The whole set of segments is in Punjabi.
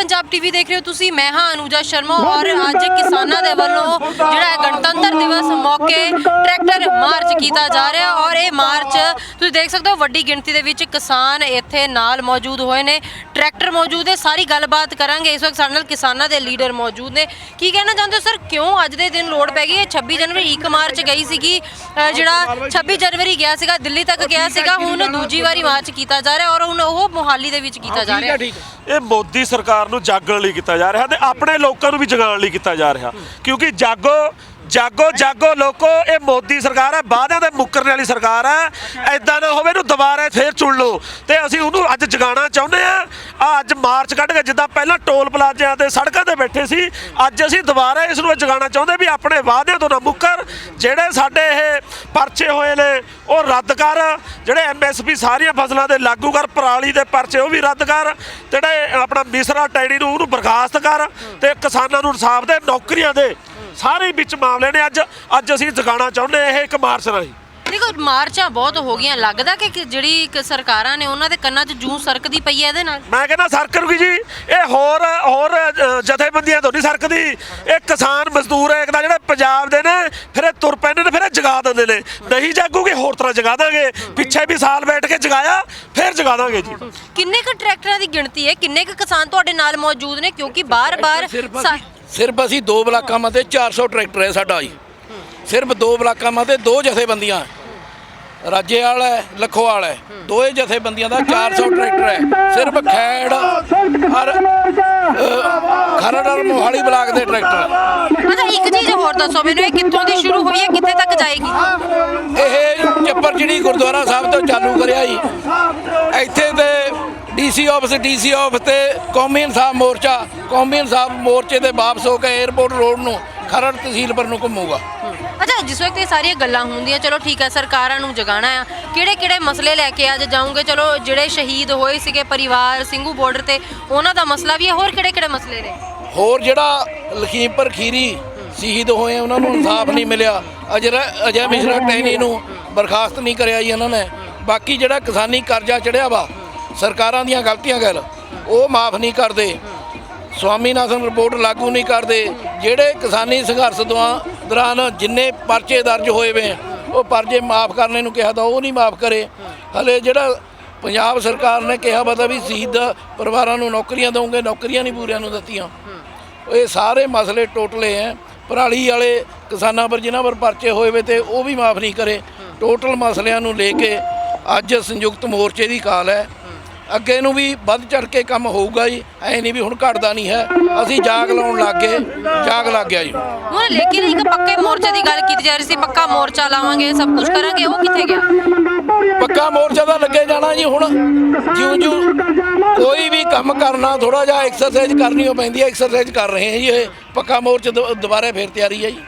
ਪੰਜਾਬ ਟੀਵੀ ਦੇਖ ਰਹੇ ਹੋ ਤੁਸੀਂ ਮੈਂ ਹਾਂ ਅਨੂਜਾ ਸ਼ਰਮਾ ਔਰ ਅੱਜ ਕਿਸਾਨਾਂ ਦੇ ਵੱਲੋਂ ਜਿਹੜਾ ਹੈ ਗਣਤੰਤਰ ਦਿਵਸ ਮੌਕੇ ਟਰੈਕਟਰ ਮਾਰਚ ਕੀਤਾ ਜਾ ਰਿਹਾ ਔਰ ਇਹ ਮਾਰਚ ਤੁਸੀਂ ਦੇਖ ਸਕਦੇ ਹੋ ਵੱਡੀ ਗਿਣਤੀ ਦੇ ਵਿੱਚ ਕਿਸਾਨ ਇੱਥੇ ਨਾਲ ਮੌਜੂਦ ਹੋਏ ਨੇ ਟਰੈਕਟਰ ਮੌਜੂਦ ਹੈ ਸਾਰੀ ਗੱਲਬਾਤ ਕਰਾਂਗੇ। ਇਸ ਵਕਤ ਸਾਡੇ ਨਾਲ ਕਿਸਾਨਾਂ ਦੇ ਲੀਡਰ ਮੌਜੂਦ ਨੇ। ਕੀ ਕਹਿਣਾ ਚਾਹੁੰਦੇ ਹੋ ਸਰ? ਕਿਉਂ ਅੱਜ ਦੇ ਦਿਨ ਲੋੜ ਪੈ ਗਈ ਹੈ? 26 ਜਨਵਰੀ ਇੱਕ ਮਾਰਚ ਗਈ ਸੀਗੀ ਜਿਹੜਾ 26 ਜਨਵਰੀ ਗਿਆ ਸੀਗਾ ਦਿੱਲੀ ਤੱਕ ਗਿਆ ਸੀਗਾ ਹੁਣ ਦੂਜੀ ਵਾਰੀ ਮਾਰਚ ਕੀਤਾ ਜਾ ਰਿਹਾ ਔਰ ਹੁਣ ਉਹ ਮੋਹਾਲੀ ਦੇ ਵਿੱਚ ਕੀਤਾ ਜਾ ਰਿਹਾ ਇਹ ਮੋਦੀ ਸਰਕਾਰ ਨੂੰ ਜਾਗਣ ਲਈ ਕੀਤਾ ਜਾ ਰਿਹਾ ਤੇ ਆਪਣੇ ਲੋਕਾਂ ਨੂੰ ਵੀ ਜਗਾਉਣ ਲਈ ਕੀਤਾ ਜਾ ਰਿਹਾ। ਕਿਉਂਕਿ ਜਾਗੋ ਜਾਗੋ ਜਾਗੋ ਲੋਕੋ, ਇਹ ਮੋਦੀ ਸਰਕਾਰ ਹੈ ਵਾਅਦਿਆਂ ਦੇ ਮੁੱਕਰਨ ਵਾਲੀ ਸਰਕਾਰ ਹੈ। ਐਦਾਂ ਨਾ ਹੋਵੇ ਇਹਨੂੰ ਦੁਬਾਰਾ ਫੇਰ ਚੁਣ ਲਓ। ਤੇ ਅਸੀਂ ਉਹਨੂੰ ਅੱਜ ਜਗਾਉਣਾ ਚਾਹੁੰਦੇ ਆ ਆ ਅੱਜ ਮਾਰਚ ਕੱਢ ਕੇ ਜਿੱਦਾਂ ਪਹਿਲਾਂ ਟੋਲ ਪਲਾਜ਼ਿਆਂ ਤੇ ਸੜਕਾਂ ਤੇ ਬੈਠੇ ਸੀ, ਅੱਜ ਅਸੀਂ ਦੁਬਾਰਾ ਇਸ ਨੂੰ ਜਗਾਉਣਾ ਚਾਹੁੰਦੇ ਵੀ ਆਪਣੇ ਵਾਅਦਿਆਂ ਤੋਂ ਨਾ ਮੁੱਕਰ। ਜਿਹੜੇ ਸਾਡੇ ਇਹ ਪਰਚੇ ਹੋਏ ਨੇ, ਉਹ ਰੱਦ ਕਰ। ਜਿਹੜੇ ਐਮਐਸਪੀ ਸਾਰੀਆਂ ਫਸਲਾਂ ਦੇ ਲਾਗੂ ਕਰ, ਪਰਾਲੀ ਦੇ ਪਰਚੇ ਉਹ ਵੀ ਰੱਦ ਕਰ। ਜਿਹੜੇ ਆਪਣਾ ਮਿਸਰਾ ਟੈਡੀ ਨੂੰ ਉਹਨੂੰ ਬਰਖਾਸਤ ਕਰ ਤੇ ਕਿਸਾਨਾਂ ਨੂੰ ਇਨਸਾਫ ਦੇ, ਨੌਕਰੀਆਂ ਦੇ। ਸਾਰੇ ਵਿੱਚ ਮਾਮਲੇ ਨੇ। ਅੱਜ ਅੱਜ ਅਸੀਂ ਜਗਾਉਣਾ ਚਾਹੁੰਦੇ ਇਹ ਇੱਕ ਮਾਰਚ ਰਾਹੀਂ। ਦੇਖੋ ਮਾਰਚਾਂ ਬਹੁਤ ਹੋ ਗਈਆਂ। ਲੱਗਦਾ ਕਿ ਕਿ ਜਿਹੜੀ ਇੱਕ ਸਰਕਾਰਾਂ ਨੇ ਉਹਨਾਂ ਦੇ ਕੰਨਾਂ 'ਚ ਜੂੰ ਸਰਕਦੀ ਪਈ ਹੈ ਇਹਦੇ ਨਾਲ। ਮੈਂ ਕਹਿੰਦਾ ਸਰਕਰੂਗੀ ਜੀ ਇਹ ਹੋਰ ਹੋਰ ਅ, ਜਥੇਬੰਦੀਆਂ ਤੋਂ ਨਹੀਂ ਸਰਕਦੀ। ਇਹ ਕਿਸਾਨ ਮਜ਼ਦੂਰ ਏਕ ਦਾ ਜਿਹੜੇ ਪੰਜਾਬ ਦੇ ਨੇ ਫਿਰ ਇਹ ਤੁਰ ਪੈਂਦੇ ਨੇ ਫਿਰ ਇਹ ਜਗਾ ਦਿੰਦੇ ਨੇ। ਨਹੀਂ ਜਾਗੂਗੇ ਹੋਰ ਤਰ੍ਹਾਂ ਜਗਾ ਦਾਂਗੇ। ਪਿੱਛੇ ਵੀ ਸਾਲ ਬੈਠ ਕੇ ਜਗਾਇਆ ਫਿਰ ਜਗਾ ਦਾਂਗੇ ਜੀ। ਕਿੰਨੇ ਕੁ ਟਰੈਕਟਰਾਂ ਦੀ ਗਿਣਤੀ ਹੈ? ਕਿੰਨੇ ਕੁ ਕਿਸਾਨ ਤੁਹਾਡੇ ਨਾਲ ਮੌਜੂਦ ਨੇ? ਕਿਉਂਕਿ ਬਾਰ-ਬਾਰ ਸਾ- ਸਿਰਫ ਅਸੀਂ ਦੋ ਬਲਾਕਾਂ ਮਤੇ 400 ਟਰੈਕਟਰ ਹੈ ਸਾਡਾ ਜੀ। ਸਿਰਫ ਦੋ ਬਲਾਕਾਂ ਮਤੇ ਦੋ ਜਥੇਬੰਦੀਆਂ ਰਾਜੇਵਾਲ ਹੈ ਲਖੋਵਾਲ ਹੈ ਦੋਏ ਜਥੇਬੰਦੀਆਂ ਦਾ 400 ਟਰੈਕਟਰ ਹੈ। ਸਿਰਫ ਖੈੜ ਔਰ ਅ, ਖਰੜ ਔਰ ਮੋਹਾਲੀ ਬਲਾਕ ਦੇ ਟਰੈਕਟਰ ਅੱਛਾ ਇੱਕ ਚੀਜ਼ ਹੋਰ ਦੱਸੋ ਮੈਨੂੰ ਇਹ ਕਿੱਥੋਂ ਦੀ ਸ਼ੁਰੂ ਹੋਈ ਹੈ ਕਿੱਥੇ ਤੱਕ ਜਾਏਗੀ? ਇਹ ਚੱਪਰ ਜਿਹੜੀ ਗੁਰਦੁਆਰਾ ਸਾਹਿਬ ਤੋਂ ਚਾਲੂ ਕਰਿਆ ਜੀ। ਇੱਥੇ ਤੇ ਡੀਸੀ ਆਫਿਸ ਡੀਸੀ ਆਫਿਸ ਤੇ ਕੌਮੀ ਇਨਸਾਫ ਮੋਰਚਾ ਕੌਮੀ ਇਨਸਾਫ ਮੋਰਚੇ ਦੇ ਵਾਪਸ ਹੋ ਕੇ 에어ਪੋਰਟ ਰੋਡ ਨੂੰ ਖਰੜ ਤਹਿਸੀਲ ਪਰ ਨੂੰ ਘੁੰਮੂਗਾ। ਅੱਛਾ ਜਿਸ ਵਕਤ ਇਹ ਸਾਰੀਆਂ ਗੱਲਾਂ ਹੁੰਦੀਆਂ ਚਲੋ ਠੀਕ ਹੈ ਸਰਕਾਰਾਂ ਨੂੰ ਜਗਾਣਾ ਆ ਕਿਹੜੇ ਕਿਹੜੇ ਮਸਲੇ ਲੈ ਕੇ ਅੱਜ ਜਾਉਂਗੇ ਚਲੋ ਜਿਹੜੇ ਸ਼ਹੀਦ ਹੋਏ ਸੀਗੇ ਪਰਿਵਾਰ ਸਿੰਘੂ ਬਾਰਡਰ ਤੇ ਉਹਨਾਂ ਦਾ ਮਸਲਾ ਵੀ ਹੈ ਹੋਰ ਕਿਹੜੇ ਕਿਹੜੇ ਮਸਲੇ ਨੇ? ਹੋਰ ਜਿਹੜਾ ਲਖੀਮਪੁਰ ਖੀਰੀ ਸ਼ਹੀਦ ਹੋਏ ਉਹਨਾਂ ਨੂੰ ਇਨਸਾਫ ਨਹੀਂ ਮਿਲਿਆ। ਅਜਰ ਅਜੈ ਮਿਸ਼ਰਾ ਟੈਨੀ ਨੂੰ ਬਰਖਾਸਤ ਨਹੀਂ ਕਰਿਆ ਜੀ ਇਹਨਾਂ ਨੇ। ਬਾਕੀ ਜਿਹੜਾ ਕਿਸਾਨੀ ਕਰਜ਼ਾ ਚੜਿਆ ਵਾ ਸਰਕਾਰਾਂ ਦੀਆਂ ਗਲਤੀਆਂ ਗੱਲ, ਉਹ ਮਾਫ ਨਹੀਂ ਕਰਦੇ। ਸਵਾਮੀਨਾਥਨ ਰਿਪੋਰਟ ਲਾਗੂ ਨਹੀਂ ਕਰਦੇ। ਜਿਹੜੇ ਕਿਸਾਨੀ ਸੰਘਰਸ਼ ਦੌਰਾ- ਦੌਰਾਨ ਜਿੰਨੇ ਪਰਚੇ ਦਰਜ ਹੋਏ ਵੇ ਉਹ ਪਰਚੇ ਮਾਫ ਕਰਨੇ ਨੂੰ ਕਿਹਾ ਤਾਂ ਉਹ ਨਹੀਂ ਮਾਫ ਕਰੇ। ਹਲੇ ਜਿਹੜਾ ਪੰਜਾਬ ਸਰਕਾਰ ਨੇ ਕਿਹਾ ਵਾ ਵੀ ਸ਼ਹੀਦ ਪਰਿਵਾਰਾਂ ਨੂੰ ਨੌਕਰੀਆਂ ਦਵਾਂਗੇ ਨੌਕਰੀਆਂ ਨਹੀਂ ਪੂਰਿਆਂ ਨੂੰ ਦਿੱਤੀਆਂ। ਇਹ ਸਾਰੇ ਮਸਲੇ ਟੋਟਲੇ ਹੈ ਪਰਾਲੀ ਵਾਲੇ ਕਿਸਾਨਾਂ ਪਰ, ਜਿਨ੍ਹਾਂ ਪਰ ਪਰਚੇ ਹੋਏ ਵੇ ਤੇ ਉਹ ਵੀ ਮਾਫ ਨਹੀਂ ਕਰੇ। ਟੋਟਲ ਮਸਲਿਆਂ ਨੂੰ ਲੈ ਕੇ ਅੱਜ ਸੰਯੁਕਤ ਮੋਰਚੇ ਦੀ ਕਾਲ ਹੈ ਅੱਗੇ ਨੂੰ ਵੀ ਵੱਧ ਚੜ ਕੇ ਕੰਮ ਹੋਊਗਾ ਜੀ ਐ ਨਹੀਂ ਵੀ ਹੁਣ ਘਟਦਾ ਨਹੀਂ ਹੈ। ਅਸੀਂ ਜਾਗ ਲਾਉਣ ਲੱਗ ਗਏ ਜਾਗ ਲੱਗ ਗਿਆ ਜੀ। ਹੁਣ ਲੇਕਿਨ ਇੱਕ ਪੱਕੇ ਮੋਰਚੇ ਦੀ ਗੱਲ ਕੀਤੀ ਜਾ ਰਹੀ ਸੀ ਪੱਕਾ ਮੋਰਚਾ ਲਾਵਾਂਗੇ ਸਭ ਕੁਝ ਕਰਾਂਗੇ ਉਹ ਕਿੱਥੇ ਗਿਆ? ਪੱਕਾ ਮੋਰਚਾ ਤਾਂ ਲੱਗੇ ਜਾਣਾ ਜੀ ਹੁਣ। ਜਿਉਂ ਜਿਉਂ ਕੋਈ ਵੀ ਕੰਮ ਕਰਨਾ ਥੋੜਾ ਜਿਹਾ ਐਕਸਰਸਾਈਜ਼ ਕਰਨੀ ਹੋ ਪੈਂਦੀ ਹੈ ਐਕਸਰਸਾਈਜ਼ ਕਰ ਰਹੇ ਹਾਂ ਜੀ ਇਹ। ਪੱਕਾ ਮੋਰਚਾ ਦੁਬਾਰਾ ਫੇਰ ਤਿਆਰੀ ਹੈ ਜੀ।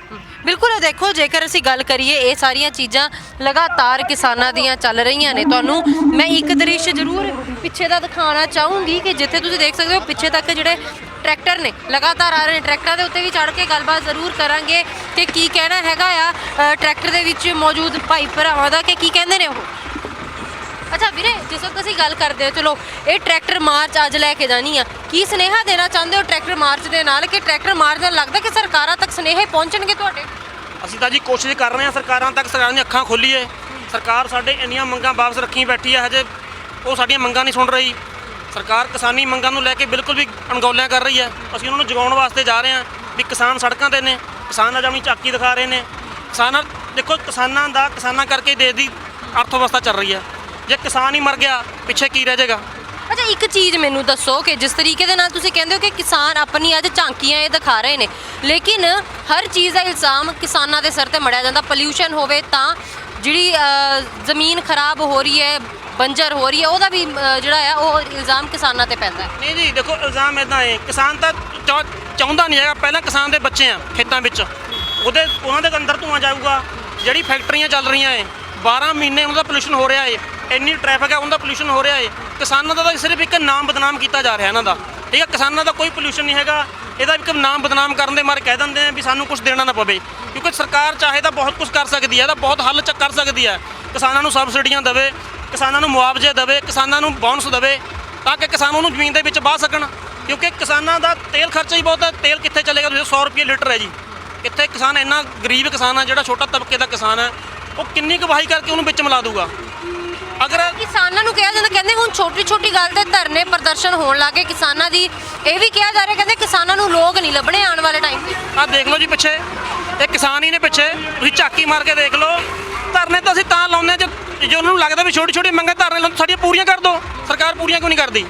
ਬਿਲਕੁਲ ਦੇਖੋ, ਜੇਕਰ ਅਸੀਂ ਗੱਲ ਕਰੀਏ, ਇਹ ਸਾਰੀਆਂ ਚੀਜ਼ਾਂ ਲਗਾਤਾਰ ਕਿਸਾਨਾਂ ਦੀਆਂ ਚੱਲ ਰਹੀਆਂ ਨੇ। ਤੁਹਾਨੂੰ ਮੈਂ ਇੱਕ ਦ੍ਰਿਸ਼ ਜ਼ਰੂਰ ਪਿੱਛੇ ਦਾ ਦਿਖਾਉਣਾ ਚਾਹੂੰਗੀ ਕਿ ਜਿੱਥੇ ਤੁਸੀਂ ਦੇਖ ਸਕਦੇ ਹੋ, ਪਿੱਛੇ ਤੱਕ ਜਿਹੜੇ ਟਰੈਕਟਰ ਨੇ, ਲਗਾਤਾਰ ਆ ਰਹੇ ਨੇ। ਟਰੈਕਟਰਾਂ ਦੇ ਉੱਤੇ ਵੀ ਚੜ੍ਹ ਕੇ ਗੱਲਬਾਤ ਜ਼ਰੂਰ ਕਰਾਂਗੇ ਕਿ ਕੀ ਕਹਿਣਾ ਹੈਗਾ ਆ। ਟਰੈਕਟਰ ਦੇ ਵਿੱਚ ਮੌਜੂਦ ਭਾਈ ਭਰਾਵਾਂ ਦਾ ਕਿ ਕੀ ਕਹਿੰਦੇ ਨੇ ਉਹ? ਅੱਛਾ ਵੀਰੇ ਜਿਸ ਵਕਤ ਅਸੀਂ ਗੱਲ ਕਰਦੇ ਹਾਂ, ਚਲੋ, ਇਹ ਟਰੈਕਟਰ ਮਾਰਚ ਅੱਜ ਲੈ ਕੇ ਜਾਣੀ ਆ। ਕੀ ਸੁਨੇਹਾ ਦੇਣਾ ਚਾਹੁੰਦੇ ਹੋ ਟਰੈਕਟਰ ਮਾਰਚ ਦੇ ਨਾਲ, ਕਿ ਟਰੈਕਟਰ ਮਾਰਚ ਨਾਲ ਲੱਗਦਾ ਕਿ ਸਰਕਾਰਾਂ ਤੱਕ ਸੁਨੇਹੇ ਪਹੁੰਚਣਗੇ ਤੁਹਾਡੇ? ਅਸੀਂ ਤਾਂ ਜੀ ਕੋਸ਼ਿਸ਼ ਕਰ ਰਹੇ ਹਾਂ, ਸਰਕਾਰਾਂ ਤੱਕ ਸਰਕਾਰਾਂ ਦੀਆਂ ਅੱਖਾਂ ਖੋਲੀਏ। ਸਰਕਾਰ ਸਾਡੇ ਇੰਨੀਆਂ ਮੰਗਾਂ ਵਾਪਸ ਰੱਖੀ ਬੈਠੀ ਹੈ ਹਜੇ ਉਹ ਸਾਡੀਆਂ ਮੰਗਾਂ ਨਹੀਂ ਸੁਣ ਰਹੀ। ਸਰਕਾਰ ਕਿਸਾਨੀ ਮੰਗਾਂ ਨੂੰ ਲੈ ਕੇ ਬਿਲਕੁਲ ਵੀ ਅਣਗੌਲਿਆਂ ਕਰ ਰਹੀ ਹੈ ਅਸੀਂ ਉਹਨਾਂ ਨੂੰ ਜਗਾਉਣ ਵਾਸਤੇ ਜਾ ਰਹੇ ਹਾਂ, ਵੀ ਕਿਸਾਨ ਸੜਕਾਂ ਤੇ ਨੇ, ਕਿਸਾਨ ਅੱਜ ਆਪਣੀ ਝਾਕੀ ਦਿਖਾ ਰਹੇ ਨੇ। ਕਿਸਾਨਾਂ ਦੇਖੋ, ਕਿਸਾਨਾਂ ਦਾ ਕਿਸਾਨਾਂ ਕਰਕੇ ਦੇਸ਼ ਦੀ ਅਰਥ ਵਿਵਸਥਾ ਚੱਲ ਰਹੀ ਹੈ ਜੇ ਕਿਸਾਨ ਹੀ ਮਰ ਗਿਆ ਪਿੱਛੇ ਕੀ ਰਹਿ ਜਾਏਗਾ? ਅੱਛਾ ਇੱਕ ਚੀਜ਼ ਮੈਨੂੰ ਦੱਸੋ ਕਿ ਜਿਸ ਤਰੀਕੇ ਦੇ ਨਾਲ ਤੁਸੀਂ ਕਹਿੰਦੇ ਹੋ ਕਿ ਕਿਸਾਨ ਆਪਣੀ ਅੱਜ ਝਾਂਕੀਆਂ ਇਹ ਦਿਖਾ ਰਹੇ ਨੇ ਲੇਕਿਨ ਹਰ ਚੀਜ਼ ਦਾ ਇਲਜ਼ਾਮ ਕਿਸਾਨਾਂ ਦੇ ਸਿਰ ਤੇ ਮੜਿਆ ਜਾਂਦਾ। ਪੋਲਿਊਸ਼ਨ ਹੋਵੇ ਤਾਂ ਜਿਹੜੀ ਅ, ਜ਼ਮੀਨ ਖਰਾਬ ਹੋ ਰਹੀ ਹੈ ਬੰਜਰ ਹੋ ਰਹੀ ਹੈ ਉਹਦਾ ਵੀ ਅ, ਜਿਹੜਾ ਆ ਉਹ ਇਲਜ਼ਾਮ ਕਿਸਾਨਾਂ ਤੇ ਪੈਂਦਾ ਹੈ। ਨਹੀਂ ਜੀ ਦੇਖੋ ਇਲਜ਼ਾਮ ਇਦਾਂ ਹੈ ਕਿਸਾਨ ਤਾਂ ਚਾਹ- ਚਾਹੁੰਦਾ ਨਹੀਂ ਹੈਗਾ ਪਹਿਲਾਂ ਕਿਸਾਨ ਦੇ ਬੱਚੇ ਆ ਖੇਤਾਂ ਵਿੱਚ। ਉਹਦੇ ਉਹਨਾਂ ਦੇ ਅੰਦਰ ਧੂਆਂ ਜਾਊਗਾ ਜਿਹੜੀ ਫੈਕਟਰੀਆਂ ਚੱਲ ਰਹੀਆਂ ਏ 12 ਮਹੀਨੇ ਉਹਨਾਂ ਦਾ ਪੋਲੂਸ਼ਨ ਹੋ ਰਿਹਾ ਏ। ਇੰਨੀ ਟ੍ਰੈਫਿਕ ਹੈ ਉਹਦਾ ਦਾ ਪੋਲੂਸ਼ਨ ਹੋ ਰਿਹਾ ਏ। ਕਿਸਾਨਾਂ ਦਾ ਤਾਂ ਸਿਰਫ ਇੱਕ ਨਾਮ ਬਦਨਾਮ ਕੀਤਾ ਜਾ ਰਿਹਾ ਇਹਨਾਂ ਦਾ। ਠੀਕ ਹੈ ਕਿਸਾਨਾਂ ਦਾ ਕੋਈ ਪੋਲੂਸ਼ਨ ਨਹੀਂ ਹੈਗਾ। ਇਹਦਾ ਇੱਕ ਨਾਮ ਬਦਨਾਮ ਕਰਨ ਦੇ ਮਾਰੇ ਕਹਿ ਦਿੰਦੇ ਆ ਵੀ ਸਾਨੂੰ ਕੁਝ ਦੇਣਾ ਨਾ ਪਵੇ। ਕਿਉਂਕਿ ਸਰਕਾਰ ਚਾਹੇ ਤਾਂ ਬਹੁਤ ਕੁਝ ਕਰ ਸਕਦੀ ਹੈ ਇਹਦਾ ਬਹੁਤ ਹੱਲ ਚੱਕ ਕਰ ਸਕਦੀ ਹੈ ਕਿਸਾਨਾਂ ਨੂੰ ਸਬਸਿਡੀਆਂ ਦੇਵੇ, ਕਿਸਾਨਾਂ ਨੂੰ ਮੁਆਵਜ਼ੇ ਦੇਵੇ, ਕਿਸਾਨਾਂ ਨੂੰ ਬੋਨਸ ਦੇਵੇ, ਤਾਂ ਕਿ ਕਿਸਾਨ ਉਹਨੂੰ ਜ਼ਮੀਨ ਦੇ ਵਿੱਚ ਵਾਹ ਸਕਣ। ਕਿਉਂਕਿ ਕਿਸਾਨਾਂ ਦਾ ਤੇਲ ਖਰਚਾ ਹੀ ਬਹੁਤ ਹੈ ਤੇਲ ਕਿੱਥੇ ਚਲੇਗਾ? ਤੁਸੀਂ 100 ਰੁਪਏ ਲੀਟਰ ਹੈ ਜੀ। ਕਿੱਥੇ ਕਿਸਾਨ ਇੰਨਾ ਗਰੀਬ ਕਿਸਾਨ ਹੈ ਜਿਹੜਾ ਛੋਟਾ ਤਬਕੇ ਦਾ ਕਿਸਾਨ ਹੈ ਉਹ ਕਿੰਨੀ ਕੁ ਵਾਹੀ ਕਰਕੇ ਉਹਨੂੰ ਵਿੱਚ ਮਿਲਾ ਦੂਗਾ ਅਗਰ ਕਿਸਾਨਾਂ ਨੂੰ ਕਿਹਾ ਜਾਂਦਾ ਕਹਿੰਦੇ ਹੁਣ ਛੋਟੀ ਛੋਟੀ ਗੱਲ ਤੇ ਧਰਨੇ ਪ੍ਰਦਰਸ਼ਨ ਹੋਣ ਲੱਗੇ ਕਿਸਾਨਾਂ ਦੀ ਇਹ ਵੀ ਕਿਹਾ ਜਾ ਰਿਹਾ ਕਹਿੰਦੇ ਕਿਸਾਨਾਂ ਨੂੰ ਲੋਕ ਨਹੀਂ ਲੱਭਣੇ ਆਉਣ ਵਾਲੇ ਟਾਈਮ 'ਤੇ। ਆਹ ਦੇਖ ਲਓ ਜੀ ਪਿੱਛੇ। ਇਹ ਕਿਸਾਨ ਹੀ ਨੇ ਪਿੱਛੇ। ਤੁਸੀਂ ਝਾਕੀ ਮਾਰ ਕੇ ਦੇਖ ਲਓ। ਧਰਨੇ ਤਾਂ ਅਸੀਂ ਤਾਂ ਲਾਉਂਦੇ ਜੇ ਜੇ ਉਹਨਾਂ ਨੂੰ ਲੱਗਦਾ ਵੀ ਛੋਟੀ ਛੋਟੀ ਮੰਗਾਂ ਧਰਨੇ ਲਾਉਂਦੇ ਸਾਡੀਆਂ ਪੂਰੀਆਂ ਕਰ ਦਿਓ। ਸਰਕਾਰ ਪੂਰੀਆਂ ਕਿਉਂ ਨਹੀਂ ਕਰਦੀ?